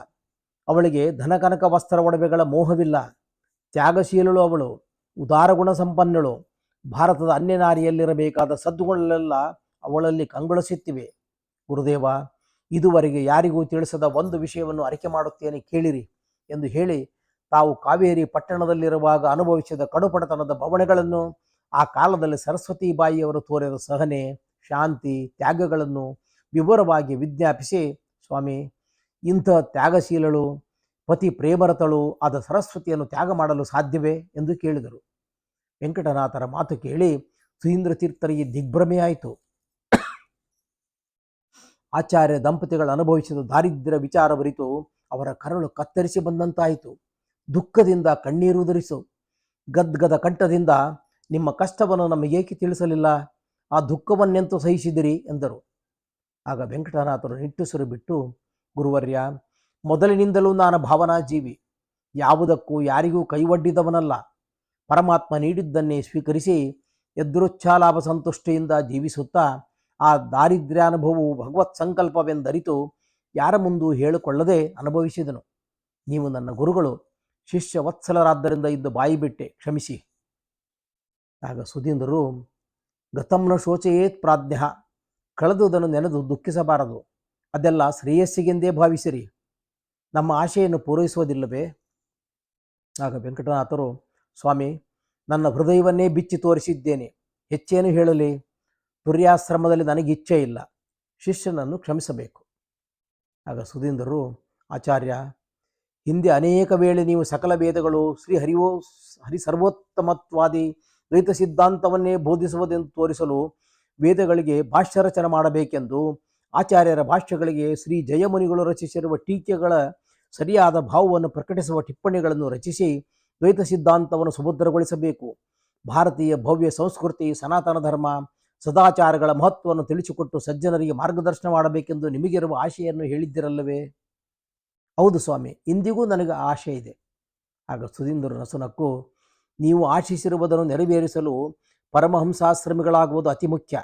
ಅವಳಿಗೆ ಧನಕನಕ ವಸ್ತ್ರ ಒಡವೆಗಳ ಮೋಹವಿಲ್ಲ. ತ್ಯಾಗಶೀಲಳು ಅವಳು ಉದಾರಗುಣ ಸಂಪನ್ನಳು ಭಾರತದ ಅನ್ಯ ನಾರಿಯಲ್ಲಿರಬೇಕಾದ ಸದ್ಗುಣಗಳೆಲ್ಲ ಅವಳಲ್ಲಿ ಕಂಗೊಳಿಸುತ್ತಿವೆ. ಗುರುದೇವ, ಇದುವರೆಗೆ ಯಾರಿಗೂ ತಿಳಿಸದ ಒಂದು ವಿಷಯವನ್ನು ಅರಿಕೆ ಮಾಡುತ್ತೇನೆ ಕೇಳಿರಿ ಎಂದು ಹೇಳಿ, ತಾವು ಕಾವೇರಿ ಪಟ್ಟಣದಲ್ಲಿರುವಾಗ ಅನುಭವಿಸಿದ ಕಡುಪಡತನದ ಬವಣೆಗಳನ್ನು ಆ ಕಾಲದಲ್ಲಿ ಸರಸ್ವತಿ ಬಾಯಿಯವರು ತೋರಿದ ಸಹನೆ ಶಾಂತಿ ತ್ಯಾಗಗಳನ್ನು ವಿವರವಾಗಿ ವಿಜ್ಞಾಪಿಸಿ. ಸ್ವಾಮಿ, ಇಂಥ ತ್ಯಾಗಶೀಲಳು, ಪತಿ ಪ್ರೇಮರತಳು ಆದ ಸರಸ್ವತಿಯನ್ನು ತ್ಯಾಗ ಮಾಡಲು ಸಾಧ್ಯವೇ? ಎಂದು ಕೇಳಿದರು. ವೆಂಕಟನಾಥರ ಮಾತು ಕೇಳಿ ಸುಧೀಂದ್ರ ತೀರ್ಥರಿಗೆ ದಿಗ್ಭ್ರಮೆಯಾಯಿತು. ಆಚಾರ್ಯ ದಂಪತಿಗಳು ಅನುಭವಿಸಿದ ದಾರಿದ್ರ್ಯ ವಿಚಾರ ಬರಿತು, ಅವರ ಕರಳು ಕತ್ತರಿಸಿ ಬಂದಂತಾಯಿತು. ದುಃಖದಿಂದ ಕಣ್ಣೀರು ಧರಿಸು ಗದ್ಗದ ಕಂಠದಿಂದ ನಿಮ್ಮ ಕಷ್ಟವನ್ನು ನಮಗೇಕೆ ತಿಳಿಸಲಿಲ್ಲ? ಆ ದುಃಖವನ್ನೆಂತೂ ಸಹಿಸಿದಿರಿ ಎಂದರು. ಆಗ ವೆಂಕಟನಾಥರು ನಿಟ್ಟುಸಿರು ಬಿಟ್ಟು ಗುರುವರ್ಯ, ಮೊದಲಿನಿಂದಲೂ ನಾನು ಭಾವನಾ ಜೀವಿ ಯಾವುದಕ್ಕೂ ಯಾರಿಗೂ ಕೈವಡ್ಡಿದವನಲ್ಲ. ಪರಮಾತ್ಮ ನೀಡಿದ್ದನ್ನೇ ಸ್ವೀಕರಿಸಿ ಎದುರುಚ್ಛಾಲಾಭ ಸಂತುಷ್ಟಿಯಿಂದ ಜೀವಿಸುತ್ತಾ, ಆ ದಾರಿದ್ರ್ಯಾನುಭವವು ಭಗವತ್ ಸಂಕಲ್ಪವೆಂದರಿತು ಯಾರ ಮುಂದೂ ಹೇಳಿಕೊಳ್ಳದೆ ಅನುಭವಿಸಿದನು. ನೀವು ನನ್ನ ಗುರುಗಳು ಶಿಷ್ಯ ವತ್ಸಲರಾದ್ದರಿಂದ ಇದ್ದು ಬಾಯಿ ಬಿಟ್ಟೆ ಕ್ಷಮಿಸಿ. ಆಗ ಸುಧೀಂದ್ರರು ಗತಂನ ಶೋಚಯೇತ್ ಪ್ರಾಜ್ಞ ಕಳೆದುದನ್ನು ನೆನೆದು ದುಃಖಿಸಬಾರದು. ಅದೆಲ್ಲ ಶ್ರೇಯಸ್ಸಿಗೆಂದೇ ಭಾವಿಸಿರಿ. ನಮ್ಮ ಆಶೆಯನ್ನು ಪೂರೈಸುವುದಿಲ್ಲವೇ? ಆಗ ವೆಂಕಟನಾಥರು, ಸ್ವಾಮಿ, ನನ್ನ ಹೃದಯವನ್ನೇ ಬಿಚ್ಚಿ ತೋರಿಸಿದ್ದೇನೆ. ಹೆಚ್ಚೇನು ಹೇಳಲಿ? ತುರ್ಯಾಶ್ರಮದಲ್ಲಿ ನನಗೆ ಇಚ್ಛೆ ಇಲ್ಲ. ಶಿಷ್ಯನನ್ನು ಕ್ಷಮಿಸಬೇಕು. ಆಗ ಸುಧೀಂದ್ರರು, ಆಚಾರ್ಯ, ಹಿಂದೆ ಅನೇಕ ವೇಳೆ ನೀವು ಸಕಲ ವೇದಗಳು ಶ್ರೀ ಹರಿವೋ ಹರಿ ಸರ್ವೋತ್ತಮತ್ವಾದಿ ದ್ವೈತ ಸಿದ್ಧಾಂತವನ್ನೇ ಬೋಧಿಸುವುದೆಂದು ತೋರಿಸಲು ವೇದಗಳಿಗೆ ಭಾಷ್ಯ ರಚನೆ ಮಾಡಬೇಕೆಂದು ಆಚಾರ್ಯರ ಭಾಷ್ಯಗಳಿಗೆ ಶ್ರೀ ಜಯಮುನಿಗಳು ರಚಿಸಿರುವ ಟೀಕೆಗಳ ಸರಿಯಾದ ಭಾವವನ್ನು ಪ್ರಕಟಿಸುವ ಟಿಪ್ಪಣಿಗಳನ್ನು ರಚಿಸಿ ದ್ವೈತ ಸಿದ್ಧಾಂತವನ್ನು ಸುಭದ್ರಗೊಳಿಸಬೇಕು. ಭಾರತೀಯ ಭವ್ಯ ಸಂಸ್ಕೃತಿ, ಸನಾತನ ಧರ್ಮ, ಸದಾಚಾರಗಳ ಮಹತ್ವವನ್ನು ತಿಳಿಸಿಕೊಟ್ಟು ಸಜ್ಜನರಿಗೆ ಮಾರ್ಗದರ್ಶನ ಮಾಡಬೇಕೆಂದು ನಿಮಗಿರುವ ಆಶೆಯನ್ನು ಹೇಳಿದ್ದಿರಲ್ಲವೇ? ಹೌದು ಸ್ವಾಮಿ, ಇಂದಿಗೂ ನನಗೆ ಆಶೆ ಇದೆ. ಆಗ ಸುಧೀಂದ್ರ ನಸುನಕ್ಕು ನೀವು ಆಶಿಸಿರುವುದನ್ನು ನೆರವೇರಿಸಲು ಪರಮಹಂಸಾಶ್ರಮಿಗಳಾಗುವುದು ಅತಿ ಮುಖ್ಯ.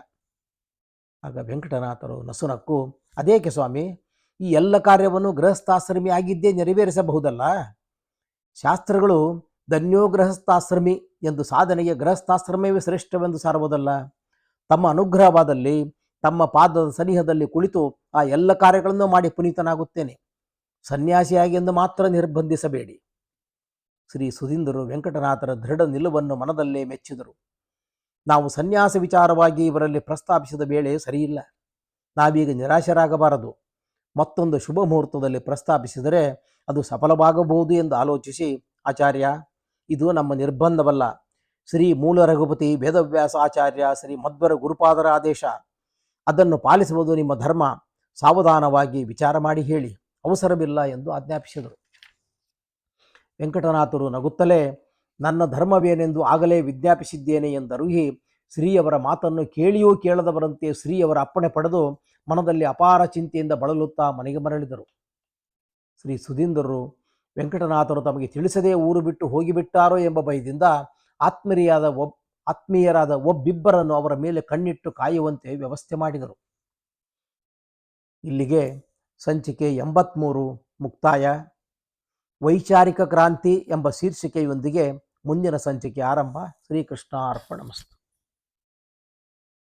ಆಗ ವೆಂಕಟನಾಥರು ನಸುನಕ್ಕು, ಅದೇಕೆ ಸ್ವಾಮಿ, ಈ ಎಲ್ಲ ಕಾರ್ಯವನ್ನು ಗೃಹಸ್ಥಾಶ್ರಮಿ ಆಗಿದ್ದೇ ನೆರವೇರಿಸಬಹುದಲ್ಲ? ಶಾಸ್ತ್ರಗಳು ಧನ್ಯೋ ಗೃಹಸ್ಥಾಶ್ರಮಿ ಎಂದು ಸಾಧನೆಗೆ ಗೃಹಸ್ಥಾಶ್ರಮವೇ ಶ್ರೇಷ್ಠವೆಂದು ಸಾರುವುದಲ್ಲ? ತಮ್ಮ ಅನುಗ್ರಹವಾದಲ್ಲಿ, ತಮ್ಮ ಪಾದದ ಸನಿಹದಲ್ಲಿ ಕುಳಿತು ಆ ಎಲ್ಲ ಕಾರ್ಯಗಳನ್ನು ಮಾಡಿ ಪುನೀತನಾಗುತ್ತೇನೆ. ಸನ್ಯಾಸಿಯಾಗಿ ಎಂದು ಮಾತ್ರ ನಿರ್ಬಂಧಿಸಬೇಡಿ. ಶ್ರೀ ಸುಧೀಂದರು ವೆಂಕಟನಾಥರ ದೃಢ ನಿಲುವನ್ನು ಮನದಲ್ಲೇ ಮೆಚ್ಚಿದರು. ನಾವು ಸನ್ಯಾಸ ವಿಚಾರವಾಗಿ ಇವರಲ್ಲಿ ಪ್ರಸ್ತಾಪಿಸಿದ ವೇಳೆ ಸರಿಯಿಲ್ಲ. ನಾವೀಗ ನಿರಾಶರಾಗಬಾರದು. ಮತ್ತೊಂದು ಶುಭ ಮುಹೂರ್ತದಲ್ಲಿ ಪ್ರಸ್ತಾಪಿಸಿದರೆ ಅದು ಸಫಲವಾಗಬಹುದು ಎಂದು ಆಲೋಚಿಸಿ, ಆಚಾರ್ಯ, ಇದು ನಮ್ಮ ನಿರ್ಬಂಧವಲ್ಲ. ಶ್ರೀ ಮೂಲ ರಘುಪತಿ ವೇದವ್ಯಾಸ ಆಚಾರ್ಯ, ಶ್ರೀ ಮಧ್ವರ ಗುರುಪಾದರ ಆದೇಶ. ಅದನ್ನು ಪಾಲಿಸುವುದು ನಿಮ್ಮ ಧರ್ಮ. ಸಾವಧಾನವಾಗಿ ವಿಚಾರ ಮಾಡಿ ಹೇಳಿ. ಅವಸರವಿಲ್ಲ ಎಂದು ಆಜ್ಞಾಪಿಸಿದರು. ವೆಂಕಟನಾಥರು ನಗುತ್ತಲೇ, ನನ್ನ ಧರ್ಮವೇನೆಂದು ಆಗಲೇ ವಿಜ್ಞಾಪಿಸಿದ್ದೇನೆ ಎಂದರುಹಿ ಶ್ರೀಯವರ ಮಾತನ್ನು ಕೇಳಿಯೂ ಕೇಳದವರಂತೆ ಶ್ರೀಯವರ ಅಪ್ಪಣೆ ಪಡೆದು ಮನದಲ್ಲಿ ಅಪಾರ ಚಿಂತೆಯಿಂದ ಬಳಲುತ್ತಾ ಮನೆಗೆ ಮರಳಿದರು. ಶ್ರೀ ಸುಧೀಂದ್ರರು, ವೆಂಕಟನಾಥರು ತಮಗೆ ತಿಳಿಸದೇ ಊರು ಬಿಟ್ಟು ಹೋಗಿಬಿಟ್ಟಾರೋ ಎಂಬ ಭಯದಿಂದ ಆತ್ಮೀಯರಾದ ಒಬ್, ಆತ್ಮೀಯರಾದ ಒಬ್ಬಿಬ್ಬರನ್ನು ಅವರ ಮೇಲೆ ಕಣ್ಣಿಟ್ಟು ಕಾಯುವಂತೆ ವ್ಯವಸ್ಥೆ ಮಾಡಿದರು. ಇಲ್ಲಿಗೆ ಸಂಚಿಕೆ ಎಂಬತ್ತ್ಮೂರು ಮುಕ್ತಾಯ. ವೈಚಾರಿಕ ಕ್ರಾಂತಿ ಎಂಬ ಶೀರ್ಷಿಕೆಯೊಂದಿಗೆ ಮುಂದಿನ ಸಂಚಿಕೆ ಆರಂಭ. ಶ್ರೀಕೃಷ್ಣ ಅರ್ಪಣಮಸ್ತು